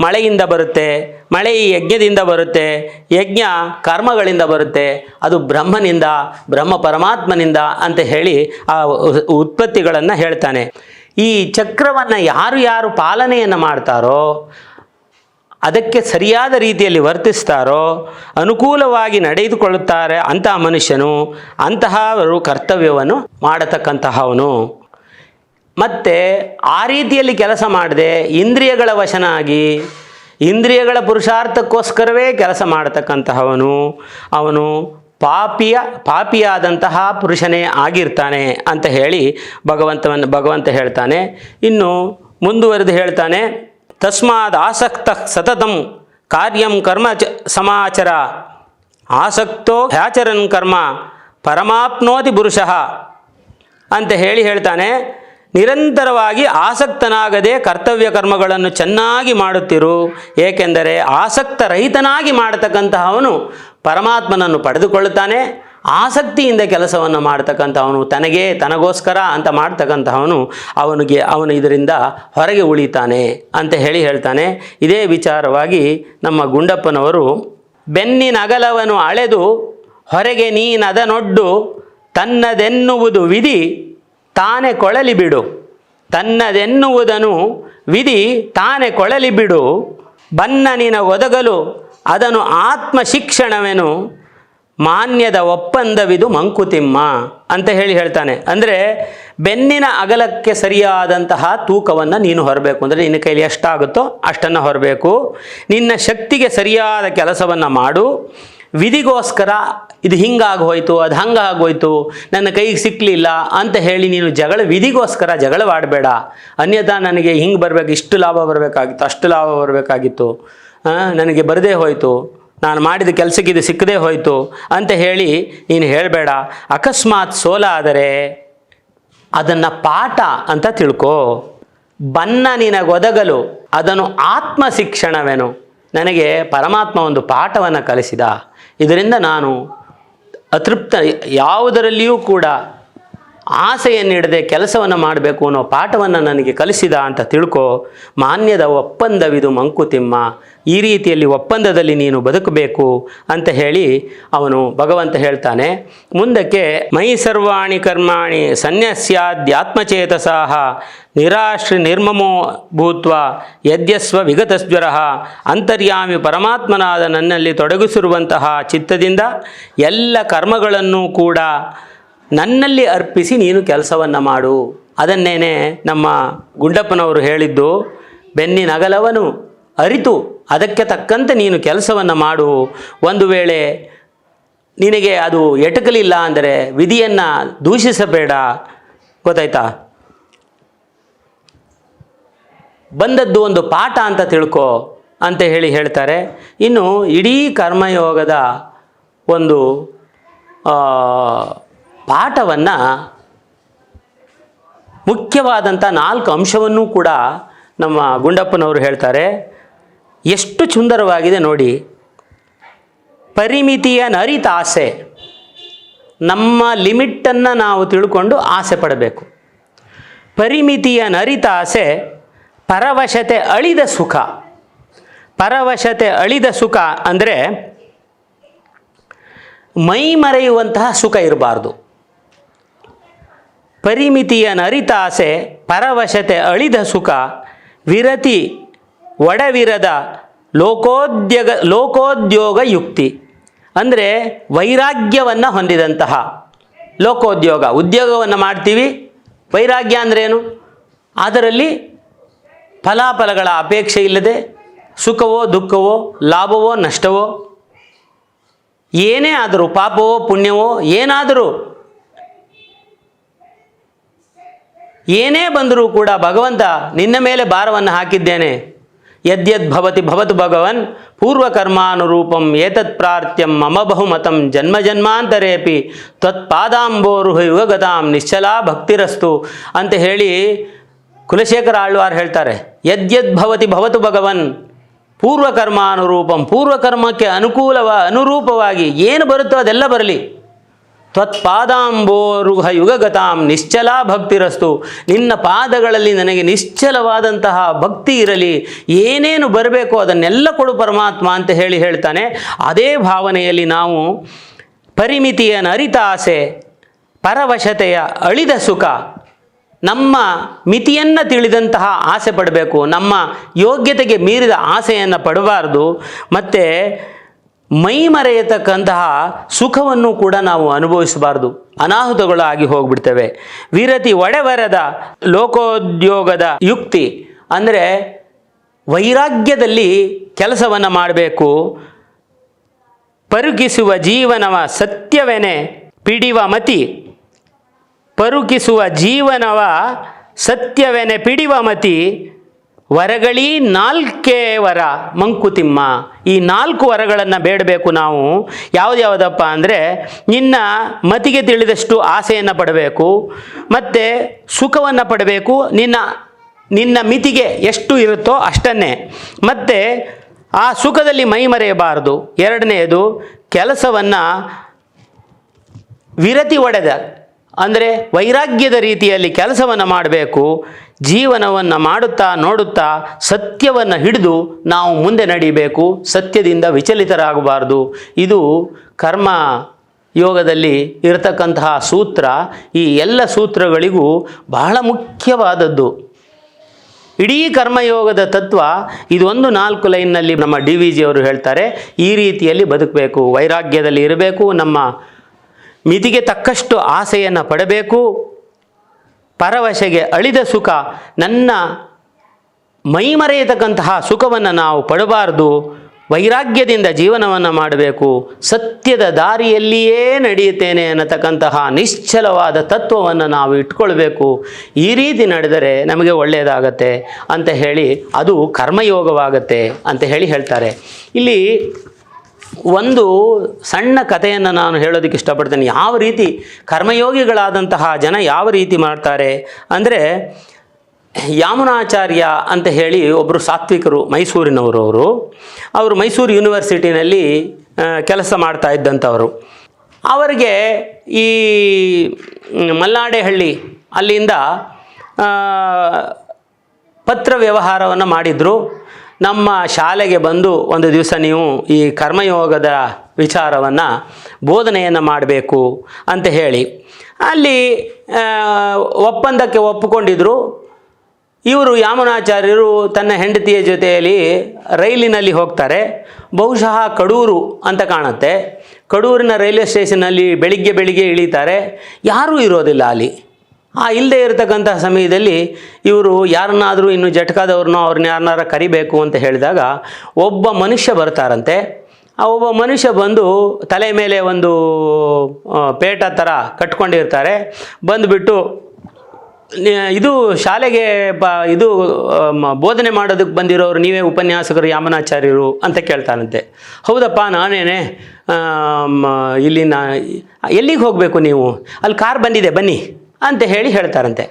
ಮಳೆಯಿಂದ ಬರುತ್ತೆ, ಮಳೆ ಈ ಯಜ್ಞದಿಂದ ಬರುತ್ತೆ, ಯಜ್ಞ ಕರ್ಮಗಳಿಂದ ಬರುತ್ತೆ, ಅದು ಬ್ರಹ್ಮನಿಂದ, ಬ್ರಹ್ಮ ಪರಮಾತ್ಮನಿಂದ ಅಂತ ಹೇಳಿ ಆ ಉತ್ಪತ್ತಿಗಳನ್ನು ಹೇಳ್ತಾನೆ. ಈ ಚಕ್ರವನ್ನು ಯಾರು ಯಾರು ಪಾಲನೆಯನ್ನು ಮಾಡ್ತಾರೋ ಅದಕ್ಕೆ ಸರಿಯಾದ ರೀತಿಯಲ್ಲಿ ವರ್ತಿಸ್ತಾರೋ, ಅನುಕೂಲವಾಗಿ ನಡೆದುಕೊಳ್ಳುತ್ತಾರೆ ಅಂತಹ ಮನುಷ್ಯನು, ಅಂತಹವರು ಕರ್ತವ್ಯವನ್ನು ಮಾಡತಕ್ಕಂತಹವನು. ಮತ್ತು ಆ ರೀತಿಯಲ್ಲಿ ಕೆಲಸ ಮಾಡದೆ ಇಂದ್ರಿಯಗಳ ವಶನಾಗಿ, ಇಂದ್ರಿಯಗಳ ಪುರುಷಾರ್ಥಕ್ಕೋಸ್ಕರವೇ ಕೆಲಸ ಮಾಡತಕ್ಕಂತಹವನು. ಅವನು ಪಾಪಿಯ, ಪಾಪಿಯಾದಂತಹ ಪುರುಷನೇ ಆಗಿರ್ತಾನೆ ಅಂತ ಹೇಳಿ ಭಗವಂತವನ್ನು ಭಗವಂತ ಹೇಳ್ತಾನೆ. ಇನ್ನು ಮುಂದುವರೆದು ಹೇಳ್ತಾನೆ ತಸ್ಮಾದ್ ಆಸಕ್ತ ಸತತಂ ಕಾರ್ಯಂ ಕರ್ಮ ಸಮಾಚರ. ಆಸಕ್ತೋ ಹ್ಯಾಚರನ್ ಕರ್ಮ, ಪರಮಾಪ್ನೋತಿ ಪುರುಷಃ ಅಂತ ಹೇಳಿ ಹೇಳ್ತಾನೆ. ನಿರಂತರವಾಗಿ ಆಸಕ್ತನಾಗದೆ ಕರ್ತವ್ಯ ಕರ್ಮಗಳನ್ನು ಚೆನ್ನಾಗಿ ಮಾಡುತ್ತಿರು. ಏಕೆಂದರೆ ಆಸಕ್ತರಹಿತನಾಗಿ ಮಾಡತಕ್ಕಂತಹವನು ಪರಮಾತ್ಮನನ್ನು ಪಡೆದುಕೊಳ್ಳುತ್ತಾನೆ. ಆಸಕ್ತಿಯಿಂದ ಕೆಲಸವನ್ನು ಮಾಡ್ತಕ್ಕಂಥವನು ತನಗೆ ತನಗೋಸ್ಕರ ಅಂತ ಮಾಡ್ತಕ್ಕಂಥವನು ಅವನಿಗೆ ಅವನು ಇದರಿಂದ ಹೊರಗೆ ಉಳಿತಾನೆ ಅಂತ ಹೇಳಿ ಹೇಳ್ತಾನೆ. ಇದೇ ವಿಚಾರವಾಗಿ ನಮ್ಮ ಗುಂಡಪ್ಪನವರು ಬೆನ್ನಿನ ಅಗಲವನ್ನು ಅಳೆದು ಹೊರಗೆ ನೀನದನೊಡ್ಡು ತನ್ನದೆನ್ನುವುದು ವಿಧಿ ತಾನೇ ಕೊಳಲಿ ಬಿಡು. ತನ್ನದೆನ್ನುವುದನು ವಿಧಿ ತಾನೇ ಕೊಳಲಿ ಬಿಡು. ಬನ್ನ ನಿನ ಒದಗಲು ಅದನ್ನು ಆತ್ಮ ಶಿಕ್ಷಣವೆನು ಮಾನ್ಯದ ಒಪ್ಪಂದವಿದು ಮಂಕುತಿಮ್ಮ ಅಂತ ಹೇಳಿ ಹೇಳ್ತಾನೆ. ಅಂದರೆ ಬೆನ್ನಿನ ಅಗಲಕ್ಕೆ ಸರಿಯಾದಂತಹ ತೂಕವನ್ನು ನೀನು ಹೊರಬೇಕು. ಅಂದರೆ ನಿನ್ನ ಕೈಲಿ ಎಷ್ಟಾಗುತ್ತೋ ಅಷ್ಟನ್ನು ಹೊರಬೇಕು. ನಿನ್ನ ಶಕ್ತಿಗೆ ಸರಿಯಾದ ಕೆಲಸವನ್ನು ಮಾಡು. ವಿಧಿಗೋಸ್ಕರ ಇದು ಹಿಂಗಾಗಿ ಹೋಯಿತು, ಅದು ಹಂಗಾಗೋಯ್ತು ನನ್ನ ಕೈಗೆ ಸಿಕ್ಕಲಿಲ್ಲ ಅಂತ ಹೇಳಿ ನೀನು ಜಗಳ, ವಿಧಿಗೋಸ್ಕರ ಜಗಳವಾಡಬೇಡ. ಅನ್ಯಥಾ ನನಗೆ ಹಿಂಗೆ ಬರಬೇಕು, ಇಷ್ಟು ಲಾಭ ಬರಬೇಕಾಗಿತ್ತು, ಅಷ್ಟು ಲಾಭ ಬರಬೇಕಾಗಿತ್ತು. ನನಗೆ ಬರದೇ ಹೋಯಿತು. ನಾನು ಮಾಡಿದ ಕೆಲಸಕ್ಕೆ ಇದು ಸಿಕ್ಕದೇ ಹೋಯಿತು ಅಂತ ಹೇಳಿ ನೀನು ಹೇಳಬೇಡ. ಅಕಸ್ಮಾತ್ ಸೋಲ ಆದರೆ ಅದನ್ನು ಪಾಠ ಅಂತ ತಿಳ್ಕೋ. ಬನ್ನ ನಿನಗೊದಗಲು ಅದನ್ನು ಆತ್ಮ ಶಿಕ್ಷಣವೇನು ನನಗೆ ಪರಮಾತ್ಮ ಒಂದು ಪಾಠವನ್ನು ಕಲಿಸಿದ. ಇದರಿಂದ ನಾನು ಅತೃಪ್ತ ಯಾವುದರಲ್ಲಿಯೂ ಕೂಡ ಆಸೆಯನ್ನಿಡದೆ ಕೆಲಸವನ್ನು ಮಾಡಬೇಕು ಅನ್ನೋ ಪಾಠವನ್ನು ನನಗೆ ಕಲಿಸಿದ ಅಂತ ತಿಳ್ಕೊ ಮಾನ್ಯದ ಒಪ್ಪಂದವಿದು ಮಂಕುತಿಮ್ಮ. ಈ ರೀತಿಯಲ್ಲಿ ಒಪ್ಪಂದದಲ್ಲಿ ನೀನು ಬದುಕಬೇಕು ಅಂತ ಹೇಳಿ ಅವನು ಭಗವಂತ ಹೇಳ್ತಾನೆ. ಮುಂದಕ್ಕೆ ಮೈ ಸರ್ವಾಣಿ ಕರ್ಮಾಣಿ ಸನ್ಯಸ್ಯಾದ್ಯಾತ್ಮಚೇತಸಾಹ ನಿರಾಶ್ರಿ ನಿರ್ಮಮೋ ಭೂತ್ವ ಯದ್ಯಸ್ವ ವಿಗತಸ್ವರಃ ಅಂತರ್ಯಾಮಿ ಪರಮಾತ್ಮನಾದ ನನ್ನಲ್ಲಿ ತೊಡಗಿಸಿರುವಂತಹ ಚಿತ್ತದಿಂದ ಎಲ್ಲ ಕರ್ಮಗಳನ್ನು ಕೂಡ ನನ್ನಲ್ಲಿ ಅರ್ಪಿಸಿ ನೀನು ಕೆಲಸವನ್ನು ಮಾಡು. ಅದನ್ನೇನೆ ನಮ್ಮ ಗುಂಡಪ್ಪನವರು ಹೇಳಿದ್ದು ಬೆನ್ನಿನ ನಗಲವನು ಅರಿತು, ಅದಕ್ಕೆ ತಕ್ಕಂತೆ ನೀನು ಕೆಲಸವನ್ನು ಮಾಡು. ಒಂದು ವೇಳೆ ನಿನಗೆ ಅದು ಎಟಕಲಿಲ್ಲ ಅಂದರೆ ವಿಧಿಯನ್ನು ದೂಷಿಸಬೇಡ. ಗೊತ್ತಾಯ್ತಾ? ಬಂದದ್ದು ಒಂದು ಪಾಠ ಅಂತ ತಿಳ್ಕೊ ಅಂತ ಹೇಳಿ ಹೇಳ್ತಾರೆ. ಇನ್ನು ಇಡೀ ಕರ್ಮಯೋಗದ ಒಂದು ಪಾಠವನ್ನು ಮುಖ್ಯವಾದಂಥ ನಾಲ್ಕು ಅಂಶವನ್ನು ಕೂಡ ನಮ್ಮ ಗುಂಡಪ್ಪನವರು ಹೇಳ್ತಾರೆ. ಎಷ್ಟು ಸುಂದರವಾಗಿದೆ ನೋಡಿ. ಪರಿಮಿತಿಯ ನರಿತ ಆಸೆ. ನಮ್ಮ ಲಿಮಿಟನ್ನು ನಾವು ತಿಳ್ಕೊಂಡು ಆಸೆ ಪಡಬೇಕು. ಪರಿಮಿತಿಯ ನರಿತ ಆಸೆ ಪರವಶತೆ ಅಳಿದ ಸುಖ. ಪರವಶತೆ ಅಳಿದ ಸುಖ ಅಂದರೆ ಮೈ ಮರೆಯುವಂತಹ ಸುಖ ಇರಬಾರ್ದು. ಪರಿಮಿತಿಯ ನರಿತಾಸೆ, ಪರವಶತೆ ಅಳಿದ ಸುಖ, ವಿರತಿ ಒಡವಿರದ ಲೋಕೋದ್ಯೋಗ ಲೋಕೋದ್ಯೋಗ ಯುಕ್ತಿ. ಅಂದರೆ ವೈರಾಗ್ಯವನ್ನು ಹೊಂದಿದಂತಹ ಲೋಕೋದ್ಯೋಗ. ಉದ್ಯೋಗವನ್ನು ಮಾಡ್ತೀವಿ. ವೈರಾಗ್ಯ ಅಂದ್ರೇನು? ಅದರಲ್ಲಿ ಫಲಾಫಲಗಳ ಅಪೇಕ್ಷೆ ಇಲ್ಲದೆ ಸುಖವೋ ದುಃಖವೋ ಲಾಭವೋ ನಷ್ಟವೋ ಏನೇ ಆದರೂ, ಪಾಪವೋ ಪುಣ್ಯವೋ ಏನಾದರೂ ಏನೇ ಬಂದರೂ ಕೂಡ ಭಗವಂತ ನಿನ್ನ ಮೇಲೆ ಭಾರವನ್ನು ಹಾಕಿದ್ದೇನೆ. ಯದ್ಯದ್ ಭವತಿ ಭವತು ಭಗವನ್, ಪೂರ್ವಕರ್ಮಾನುರೂಪಂ ಏತತ್ ಪ್ರಾರ್ಥ್ಯಂ ಮಮ ಬಹುಮತಂ ಜನ್ಮ ಜನ್ಮಾಂತರೇಪಿ ತ್ವತ್ಪಾದಾಂಬೋರು ಯುಗಗತಾಂ ನಿಶ್ಚಲಾ ಭಕ್ತಿರಸ್ತು ಅಂತ ಹೇಳಿ ಕುಲಶೇಖರ ಆಳ್ವಾರ್ ಹೇಳ್ತಾರೆ. ಯದ್ಯದ್ ಭವತಿ ಭವತು ಭಗವನ್, ಪೂರ್ವಕರ್ಮಾನುರೂಪಂ ಪೂರ್ವಕರ್ಮಕ್ಕೆ ಅನುಕೂಲವ ಅನುರೂಪವಾಗಿ ಏನು ಬರುತ್ತೋ ಅದೆಲ್ಲ ಬರಲಿ. ತ್ವತ್ಪಾದಾಂಬೋರುಹ ಯುಗಗತಾಂ ನಿಶ್ಚಲ ಭಕ್ತಿರಸ್ತು. ನಿನ್ನ ಪಾದಗಳಲ್ಲಿ ನನಗೆ ನಿಶ್ಚಲವಾದಂತಹ ಭಕ್ತಿ ಇರಲಿ. ಏನೇನು ಬರಬೇಕು ಅದನ್ನೆಲ್ಲ ಕೊಡು ಪರಮಾತ್ಮ ಅಂತ ಹೇಳಿ ಹೇಳ್ತಾನೆ. ಅದೇ ಭಾವನೆಯಲ್ಲಿ ನಾವು ಪರಿಮಿತಿಯ ನರಿತ ಆಸೆ ಪರವಶತೆಯ ಅಳಿದ ಸುಖ, ನಮ್ಮ ಮಿತಿಯನ್ನು ತಿಳಿದಂತಹ ಆಸೆ ಪಡಬೇಕು. ನಮ್ಮ ಯೋಗ್ಯತೆಗೆ ಮೀರಿದ ಆಸೆಯನ್ನು ಪಡಬಾರ್ದು. ಮತ್ತು ಮೈ ಮರೆಯತಕ್ಕಂತಹ ಸುಖವನ್ನು ಕೂಡ ನಾವು ಅನುಭವಿಸಬಾರದು. ಅನಾಹುತಗಳು ಆಗಿ ಹೋಗ್ಬಿಡ್ತೇವೆ. ವಿರತಿ ಒಡೆವರದ ಲೋಕೋದ್ಯೋಗದ ಯುಕ್ತಿ ಅಂದರೆ ವೈರಾಗ್ಯದಲ್ಲಿ ಕೆಲಸವನ್ನು ಮಾಡಬೇಕು. ಪರುಕಿಸುವ ಜೀವನವ ಸತ್ಯವೇನೆ ಪಿಡಿವ ಮತಿ. ಪರುಕಿಸುವ ಜೀವನವ ಸತ್ಯವೇನೆ ಪಿಡಿವ ಮತಿ. ವರಗಳೀ ನಾಲ್ಕೇ ವರ ಮಂಕುತಿಮ್ಮ. ಈ ನಾಲ್ಕು ವರಗಳನ್ನು ಬೇಡಬೇಕು ನಾವು. ಯಾವುದ್ಯಾವುದಪ್ಪ ಅಂದರೆ ನಿನ್ನ ಮತಿಗೆ ತಿಳಿದಷ್ಟು ಆಸೆಯನ್ನು ಪಡಬೇಕು, ಮತ್ತು ಸುಖವನ್ನು ಪಡಬೇಕು, ನಿನ್ನ ನಿನ್ನ ಮಿತಿಗೆ ಎಷ್ಟು ಇರುತ್ತೋ ಅಷ್ಟನ್ನೇ. ಮತ್ತು ಆ ಸುಖದಲ್ಲಿ ಮೈ ಮರೆಯಬಾರದು. ಎರಡನೆಯದು ಕೆಲಸವನ್ನು ವಿರತಿ ಒಡೆದ ಅಂದರೆ ವೈರಾಗ್ಯದ ರೀತಿಯಲ್ಲಿ ಕೆಲಸವನ್ನು ಮಾಡಬೇಕು, ಜೀವನವನ್ನು ಮಾಡುತ್ತಾ ನೋಡುತ್ತಾ ಸತ್ಯವನ್ನು ಹಿಡಿದು ನಾವು ಮುಂದೆ ನಡೀಬೇಕು, ಸತ್ಯದಿಂದ ವಿಚಲಿತರಾಗಬಾರ್ದು. ಇದು ಕರ್ಮ ಯೋಗದಲ್ಲಿ ಇರತಕ್ಕಂತಹ ಸೂತ್ರ. ಈ ಎಲ್ಲ ಸೂತ್ರಗಳಿಗೂ ಬಹಳ ಮುಖ್ಯವಾದದ್ದು. ಇಡೀ ಕರ್ಮಯೋಗದ ತತ್ವ ಇದೊಂದು ನಾಲ್ಕು ಲೈನ್ನಲ್ಲಿ ನಮ್ಮ ಡಿ ವಿ ಜಿಯವರು ಹೇಳ್ತಾರೆ, ಈ ರೀತಿಯಲ್ಲಿ ಬದುಕಬೇಕು, ವೈರಾಗ್ಯದಲ್ಲಿ ಇರಬೇಕು, ನಮ್ಮ ಮಿತಿಗೆ ತಕ್ಕಷ್ಟು ಆಸೆಯನ್ನು ಪಡಬೇಕು. ಪರವಶೆಗೆ ಅಳಿದ ಸುಖ ನನ್ನ ಮೈಮರೆಯತಕ್ಕಂತಹ ಸುಖವನ್ನು ನಾವು ಪಡಬಾರ್ದು. ವೈರಾಗ್ಯದಿಂದ ಜೀವನವನ್ನು ಮಾಡಬೇಕು. ಸತ್ಯದ ದಾರಿಯಲ್ಲಿಯೇ ನಡೆಯುತ್ತೇನೆ ಅನ್ನತಕ್ಕಂತಹ ನಿಶ್ಚಲವಾದ ತತ್ವವನ್ನು ನಾವು ಇಟ್ಕೊಳ್ಬೇಕು. ಈ ರೀತಿ ನಡೆದರೆ ನಮಗೆ ಒಳ್ಳೆಯದಾಗತ್ತೆ ಅಂತ ಹೇಳಿ ಅದು ಕರ್ಮಯೋಗವಾಗತ್ತೆ ಅಂತ ಹೇಳಿ ಹೇಳ್ತಾರೆ. ಇಲ್ಲಿ ಒಂದು ಸಣ್ಣ ಕಥೆಯನ್ನು ನಾನು ಹೇಳೋದಕ್ಕೆ ಇಷ್ಟಪಡ್ತೇನೆ. ಯಾವ ರೀತಿ ಕರ್ಮಯೋಗಿಗಳಾದಂತಹ ಜನ ಯಾವ ರೀತಿ ಮಾಡ್ತಾರೆ ಅಂದರೆ ಯಾಮುನಾಚಾರ್ಯ ಅಂತ ಹೇಳಿ ಒಬ್ಬರು ಸಾತ್ವಿಕರು ಮೈಸೂರಿನವರು ಅವರು ಅವರು ಮೈಸೂರು ಯೂನಿವರ್ಸಿಟಿನಲ್ಲಿ ಕೆಲಸ ಮಾಡ್ತಾ ಇದ್ದಂಥವರು. ಅವರಿಗೆ ಈ ಮಲ್ಲಾಡೆಹಳ್ಳಿ ಅಲ್ಲಿಂದ ಪತ್ರ ವ್ಯವಹಾರವನ್ನು ಮಾಡಿದರು. ನಮ್ಮ ಶಾಲೆಗೆ ಬಂದು ಒಂದು ದಿವಸ ನೀವು ಈ ಕರ್ಮಯೋಗದ ವಿಚಾರವನ್ನು ಬೋಧನೆಯನ್ನು ಮಾಡಬೇಕು ಅಂತ ಹೇಳಿ. ಅಲ್ಲಿ ಒಪ್ಪಂದಕ್ಕೆ ಒಪ್ಪಿಕೊಂಡಿದ್ದರು ಇವರು ಯಾಮನಾಚಾರ್ಯರು ತನ್ನ ಹೆಂಡತಿಯ ಜೊತೆಯಲ್ಲಿ ರೈಲಿನಲ್ಲಿ ಹೋಗ್ತಾರೆ. ಬಹುಶಃ ಕಡೂರು ಅಂತ ಕಾಣುತ್ತೆ. ಕಡೂರಿನ ರೈಲ್ವೆ ಸ್ಟೇಷನಲ್ಲಿ ಬೆಳಿಗ್ಗೆ ಬೆಳಿಗ್ಗೆ ಇಳಿತಾರೆ. ಯಾರೂ ಇರೋದಿಲ್ಲ ಅಲ್ಲಿ. ಆ ಇಲ್ಲದೆ ಇರತಕ್ಕಂಥ ಸಮಯದಲ್ಲಿ ಇವರು ಯಾರನ್ನಾದರೂ ಇನ್ನು ಜಟ್ಕಾದವ್ರನ್ನೋ ಅವ್ರನ್ನ ಯಾರನ್ನಾರ ಕರಿಬೇಕು ಅಂತ ಹೇಳಿದಾಗ ಒಬ್ಬ ಮನುಷ್ಯ ಬರ್ತಾರಂತೆ. ಆ ಒಬ್ಬ ಮನುಷ್ಯ ಬಂದು ತಲೆ ಮೇಲೆ ಒಂದು ಪೇಟ ಥರ ಕಟ್ಕೊಂಡಿರ್ತಾರೆ. ಬಂದುಬಿಟ್ಟು ಇದು ಶಾಲೆಗೆ ಬ, ಇದು ಬೋಧನೆ ಮಾಡೋದಕ್ಕೆ ಬಂದಿರೋರು ನೀವೇ ಉಪನ್ಯಾಸಕರು, ಯಾಮನಾಚಾರ್ಯರು ಅಂತ ಕೇಳ್ತಾನಂತೆ ಹೌದಪ್ಪ, ನಾನೇನೆ ಇಲ್ಲಿ ನಾ, ಎಲ್ಲಿಗೆ ಹೋಗಬೇಕು ನೀವು? ಅಲ್ಲಿ ಕಾರ್ ಬಂದಿದೆ, ಬನ್ನಿ. ಅಂತ ಹೇಳಿ ಹೇಳ್ತಾರಂತೆ.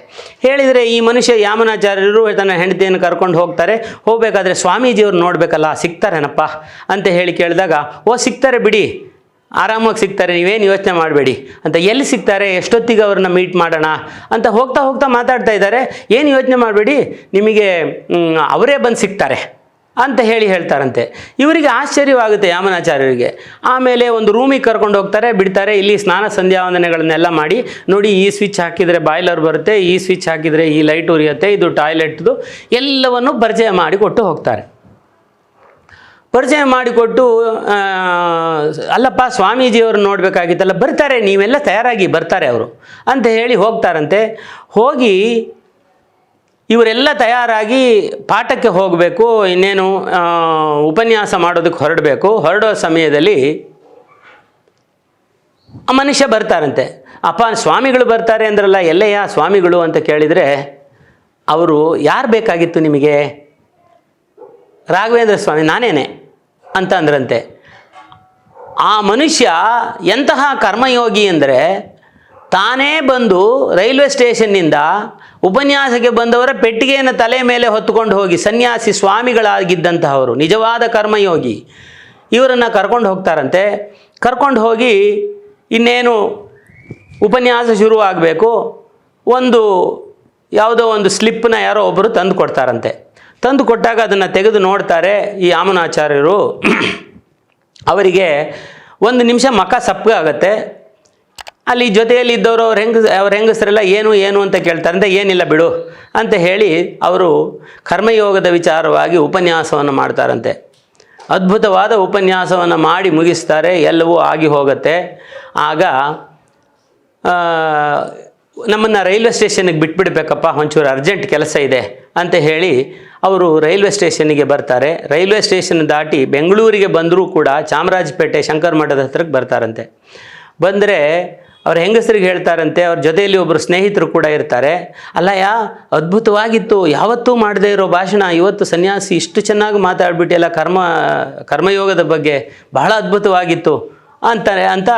ಹೇಳಿದರೆ ಈ ಮನುಷ್ಯ ಯಾಮನಾಚಾರ್ಯರು ತನ್ನ ಹೆಂಡತಿಯನ್ನು ಕರ್ಕೊಂಡು ಹೋಗ್ತಾರೆ. ಹೋಗಬೇಕಾದ್ರೆ ಸ್ವಾಮೀಜಿಯವ್ರು ನೋಡಬೇಕಲ್ಲ, ಸಿಗ್ತಾರೇನಪ್ಪ? ಅಂತ ಹೇಳಿ ಕೇಳಿದಾಗ, ಓ, ಸಿಗ್ತಾರೆ ಬಿಡಿ. ಆರಾಮಾಗಿ ಸಿಗ್ತಾರೆ, ನೀವೇನು ಯೋಚನೆ ಮಾಡಬೇಡಿ. ಅಂತ ಎಲ್ಲಿ ಸಿಗ್ತಾರೆ, ಎಷ್ಟೊತ್ತಿಗೆ ಅವ್ರನ್ನ ಮೀಟ್ ಮಾಡೋಣ? ಅಂತ ಹೋಗ್ತಾ ಹೋಗ್ತಾ ಮಾತಾಡ್ತಾ ಇದ್ದಾರೆ. ಏನು ಯೋಚನೆ ಮಾಡಬೇಡಿ? ನಿಮಗೆ ಅವರೇ ಬಂದು ಸಿಗ್ತಾರೆ. ಅಂತ ಹೇಳಿ ಹೇಳ್ತಾರಂತೆ. ಇವರಿಗೆ ಆಶ್ಚರ್ಯವಾಗುತ್ತೆ ಯಾಮನಾಚಾರ್ಯರಿಗೆ. ಆಮೇಲೆ ಒಂದು ರೂಮಿಗೆ ಕರ್ಕೊಂಡು ಹೋಗ್ತಾರೆ, ಬಿಡ್ತಾರೆ, ಇಲ್ಲಿ ಸ್ನಾನ ಸಂಧ್ಯಾವಂದನೆಗಳನ್ನೆಲ್ಲ ಮಾಡಿ, ನೋಡಿ ಈ ಸ್ವಿಚ್ ಹಾಕಿದರೆ ಬಾಯ್ಲರ್ ಬರುತ್ತೆ, ಈ ಸ್ವಿಚ್ ಹಾಕಿದರೆ ಈ ಲೈಟ್ ಉರಿಯುತ್ತೆ, ಇದು ಟಾಯ್ಲೆಟ್ದು ಎಲ್ಲವನ್ನು ಪರಿಚಯ ಮಾಡಿ ಕೊಟ್ಟು ಹೋಗ್ತಾರೆ. ಪರಿಚಯ ಮಾಡಿಕೊಟ್ಟು ಅಲ್ಲಪ್ಪ ಸ್ವಾಮೀಜಿಯವರು ನೋಡಬೇಕಾಗಿತ್ತಲ್ಲ, ಬರ್ತಾರೆ, ನೀವೆಲ್ಲ ತಯಾರಾಗಿ ಬರ್ತಾರೆ ಅವರು ಅಂತ ಹೇಳಿ ಹೋಗ್ತಾರಂತೆ. ಹೋಗಿ ಇವರೆಲ್ಲ ತಯಾರಾಗಿ ಪಾಠಕ್ಕೆ ಹೋಗಬೇಕು, ಇನ್ನೇನು ಉಪನ್ಯಾಸ ಮಾಡೋದಕ್ಕೆ ಹೊರಡಬೇಕು. ಹೊರಡೋ ಸಮಯದಲ್ಲಿ ಆ ಮನುಷ್ಯ ಬರ್ತಾರಂತೆ. ಅಪ್ಪ, ಸ್ವಾಮಿಗಳು ಬರ್ತಾರೆ ಅಂದ್ರಲ್ಲ, ಎಲ್ಲಯ್ಯ ಸ್ವಾಮಿಗಳು ಅಂತ ಕೇಳಿದರೆ, ಅವರು, ಯಾರು ಬೇಕಾಗಿತ್ತು ನಿಮಗೆ? ರಾಘವೇಂದ್ರ ಸ್ವಾಮಿ, ನಾನೇನೆ. ಅಂತ ಅಂದ್ರಂತೆ. ಆ ಮನುಷ್ಯ ಎಂತಹ ಕರ್ಮಯೋಗಿ ಅಂದರೆ ತಾನೇ ಬಂದು ರೈಲ್ವೆ ಸ್ಟೇಷನ್ನಿಂದ ಉಪನ್ಯಾಸಕ್ಕೆ ಬಂದವರ ಪೆಟ್ಟಿಗೆಯನ್ನು ತಲೆ ಮೇಲೆ ಹೊತ್ತುಕೊಂಡು ಹೋಗಿ ಸನ್ಯಾಸಿ ಸ್ವಾಮಿಗಳಾಗಿದ್ದಂತಹವರು, ನಿಜವಾದ ಕರ್ಮಯೋಗಿ. ಇವರನ್ನು ಕರ್ಕೊಂಡು ಹೋಗ್ತಾರಂತೆ. ಕರ್ಕೊಂಡು ಹೋಗಿ ಇನ್ನೇನು ಉಪನ್ಯಾಸ ಶುರುವಾಗಬೇಕು? ಒಂದು ಯಾವುದೋ ಒಂದು ಸ್ಲಿಪ್ಪನ್ನ ಯಾರೋ ಒಬ್ಬರು ತಂದು ಕೊಡ್ತಾರಂತೆ. ತಂದು ಕೊಟ್ಟಾಗ ಅದನ್ನು ತೆಗೆದು ನೋಡ್ತಾರೆ ಈ ಆಮನಾಚಾರ್ಯರು ಅವರಿಗೆ ಒಂದು ನಿಮಿಷ ಮಕ ಸಪ್ಪಗಾಗತ್ತೆ. ಅಲ್ಲಿ ಜೊತೆಯಲ್ಲಿ ಇದ್ದವರು ಅವ್ರ ಹೆಂಗ, ಅವ್ರ ಹೆಂಗಸರೆಲ್ಲ ಏನು ಏನು ಅಂತ ಕೇಳ್ತಾರೆ ಅಂತ ಏನಿಲ್ಲ ಬಿಡು ಅಂತ ಹೇಳಿ ಅವರು ಕರ್ಮಯೋಗದ ವಿಚಾರವಾಗಿ ಉಪನ್ಯಾಸವನ್ನು ಮಾಡ್ತಾರಂತೆ. ಅದ್ಭುತವಾದ ಉಪನ್ಯಾಸವನ್ನು ಮಾಡಿ ಮುಗಿಸ್ತಾರೆ, ಎಲ್ಲವೂ ಆಗಿ ಹೋಗುತ್ತೆ. ಆಗ ನಮ್ಮನ್ನು ರೈಲ್ವೆ ಸ್ಟೇಷನ್ಗೆ ಬಿಟ್ಬಿಡ್ಬೇಕಪ್ಪ, ಒಂಚೂರು ಅರ್ಜೆಂಟ್ ಕೆಲಸ ಇದೆ ಅಂತ ಹೇಳಿ ಅವರು ರೈಲ್ವೆ ಸ್ಟೇಷನ್ನಿಗೆ ಬರ್ತಾರೆ. ರೈಲ್ವೆ ಸ್ಟೇಷನ್ ದಾಟಿ ಬೆಂಗಳೂರಿಗೆ ಬಂದರೂ ಕೂಡ ಚಾಮರಾಜಪೇಟೆ ಶಂಕರ ಮಠದ ಹತ್ರಕ್ಕೆ ಬರ್ತಾರಂತೆ. ಬಂದರೆ ಅವ್ರ ಹೆಂಗಸರಿಗೆ ಹೇಳ್ತಾರಂತೆ, ಅವ್ರ ಜೊತೆಯಲ್ಲಿ ಒಬ್ಬರು ಸ್ನೇಹಿತರು ಕೂಡ ಇರ್ತಾರೆ. ಅಲ್ಲಯ್ಯ, ಅದ್ಭುತವಾಗಿತ್ತು. ಯಾವತ್ತೂ ಮಾಡದೇ ಇರೋ ಭಾಷಣ, ಇವತ್ತು ಸನ್ಯಾಸಿ ಇಷ್ಟು ಚೆನ್ನಾಗಿ ಮಾತಾಡ್ಬಿಟ್ಟಿಲ್ಲ ಕರ್ಮ, ಕರ್ಮಯೋಗದ ಬಗ್ಗೆ ಬಹಳ ಅದ್ಭುತವಾಗಿತ್ತು ಅಂತಾರೆ, ಅಂತ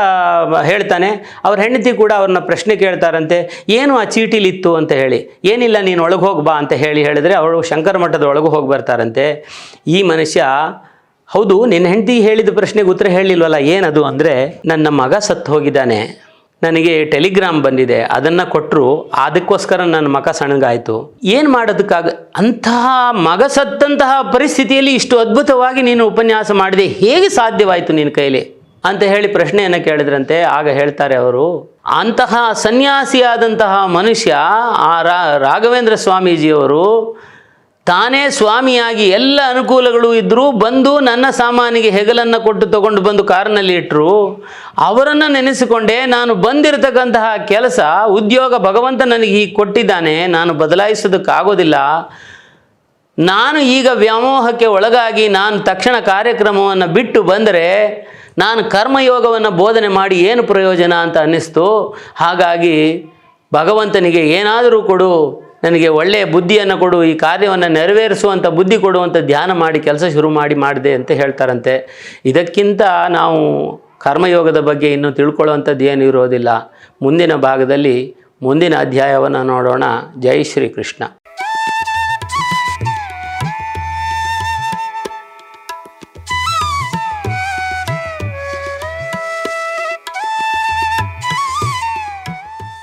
ಹೇಳ್ತಾನೆ. ಅವ್ರ ಹೆಂಡತಿ ಕೂಡ ಅವ್ರನ್ನ ಪ್ರಶ್ನೆ ಕೇಳ್ತಾರಂತೆ, ಏನು ಆ ಚೀಟಿಲಿತ್ತು ಅಂತ ಹೇಳಿ. ಏನಿಲ್ಲ, ನೀನು ಒಳಗೆ ಹೋಗಿ ಬಾ ಅಂತ ಹೇಳಿ ಹೇಳಿದರೆ ಅವಳು ಶಂಕರ ಮಠದ ಒಳಗೆ ಹೋಗಿ ಬರ್ತಾರಂತೆ. ಈ ಮನುಷ್ಯ, ಹೌದು ನಿನ್ನ ಹೆಂಡತಿ ಹೇಳಿದ ಪ್ರಶ್ನೆಗೆ ಉತ್ತರ ಹೇಳಿಲ್ವಲ್ಲ, ಏನದು? ಅಂದರೆ, ನನ್ನ ಮಗ ಸತ್ತು ಹೋಗಿದ್ದಾನೆ. ನನಗೆ ಟೆಲಿಗ್ರಾಮ್ ಬಂದಿದೆ, ಅದನ್ನು ಕೊಟ್ಟರು ಅದಕ್ಕೋಸ್ಕರ ನನ್ನ ಮಗ ಸಣ್ಣಗಾಯಿತು. ಏನು ಮಾಡೋದಕ್ಕಾಗ, ಅಂತಹ ಮಗ ಸತ್ತಂತಹ ಪರಿಸ್ಥಿತಿಯಲ್ಲಿ ಇಷ್ಟು ಅದ್ಭುತವಾಗಿ ನೀನು ಉಪನ್ಯಾಸ ಮಾಡಿದೆ, ಹೇಗೆ ಸಾಧ್ಯವಾಯಿತು ನಿನ್ನ ಕೈಲಿ? ಅಂತ ಹೇಳಿ ಪ್ರಶ್ನೆಯನ್ನು ಕೇಳಿದ್ರಂತೆ, ಆಗ ಹೇಳ್ತಾರೆ ಅವರು, ಅಂತಹ ಸನ್ಯಾಸಿಯಾದಂತಹ ಮನುಷ್ಯ ಆ ರಾಘವೇಂದ್ರ ಸ್ವಾಮೀಜಿಯವರು ತಾನೇ ಸ್ವಾಮಿಯಾಗಿ ಎಲ್ಲ ಅನುಕೂಲಗಳು ಇದ್ದರೂ ಬಂದು ನನ್ನ ಸಾಮಾನಿಗೆ ಹೆಗಲನ್ನು ಕೊಟ್ಟು ತಗೊಂಡು ಬಂದು ಕಾರಿನಲ್ಲಿ ಇಟ್ಟರು ಅವರನ್ನು ನೆನೆಸಿಕೊಂಡೆ ನಾನು ಬಂದಿರತಕ್ಕಂತಹ ಕೆಲಸ ಉದ್ಯೋಗ ಭಗವಂತ ನನಗೆ ಹೀಗೆ ಕೊಟ್ಟಿದ್ದಾನೆ, ನಾನು ಬದಲಾಯಿಸೋದಕ್ಕಾಗೋದಿಲ್ಲ. ನಾನು ಈಗ ವ್ಯಾಮೋಹಕ್ಕೆ ಒಳಗಾಗಿ ನಾನು ತಕ್ಷಣ ಕಾರ್ಯಕ್ರಮವನ್ನು ಬಿಟ್ಟು ಬಂದರೆ ನಾನು ಕರ್ಮಯೋಗವನ್ನು ಬೋಧನೆ ಮಾಡಿ ಏನು ಪ್ರಯೋಜನ ಅಂತ ಅನ್ನಿಸ್ತು. ಹಾಗಾಗಿ ಭಗವಂತನಿಗೆ ಏನಾದರೂ ಕೊಡು ನನಗೆ ಒಳ್ಳೆಯ ಬುದ್ಧಿಯನ್ನು ಕೊಡು, ಈ ಕಾರ್ಯವನ್ನು ನೆರವೇರಿಸುವಂಥ ಬುದ್ಧಿ ಕೊಡುವಂಥ ಧ್ಯಾನ ಮಾಡಿ, ಕೆಲಸ ಶುರು ಮಾಡಿ ಮಾಡಿದೆ ಅಂತ ಹೇಳ್ತಾರಂತೆ. ಇದಕ್ಕಿಂತ ನಾವು ಕರ್ಮಯೋಗದ ಬಗ್ಗೆ ಇನ್ನೂ ತಿಳ್ಕೊಳ್ಳುವಂಥದ್ದು ಏನು ಇರೋದಿಲ್ಲ. ಮುಂದಿನ ಭಾಗದಲ್ಲಿ ಮುಂದಿನ ಅಧ್ಯಾಯವನ್ನು ನೋಡೋಣ. ಜೈ ಶ್ರೀ ಕೃಷ್ಣ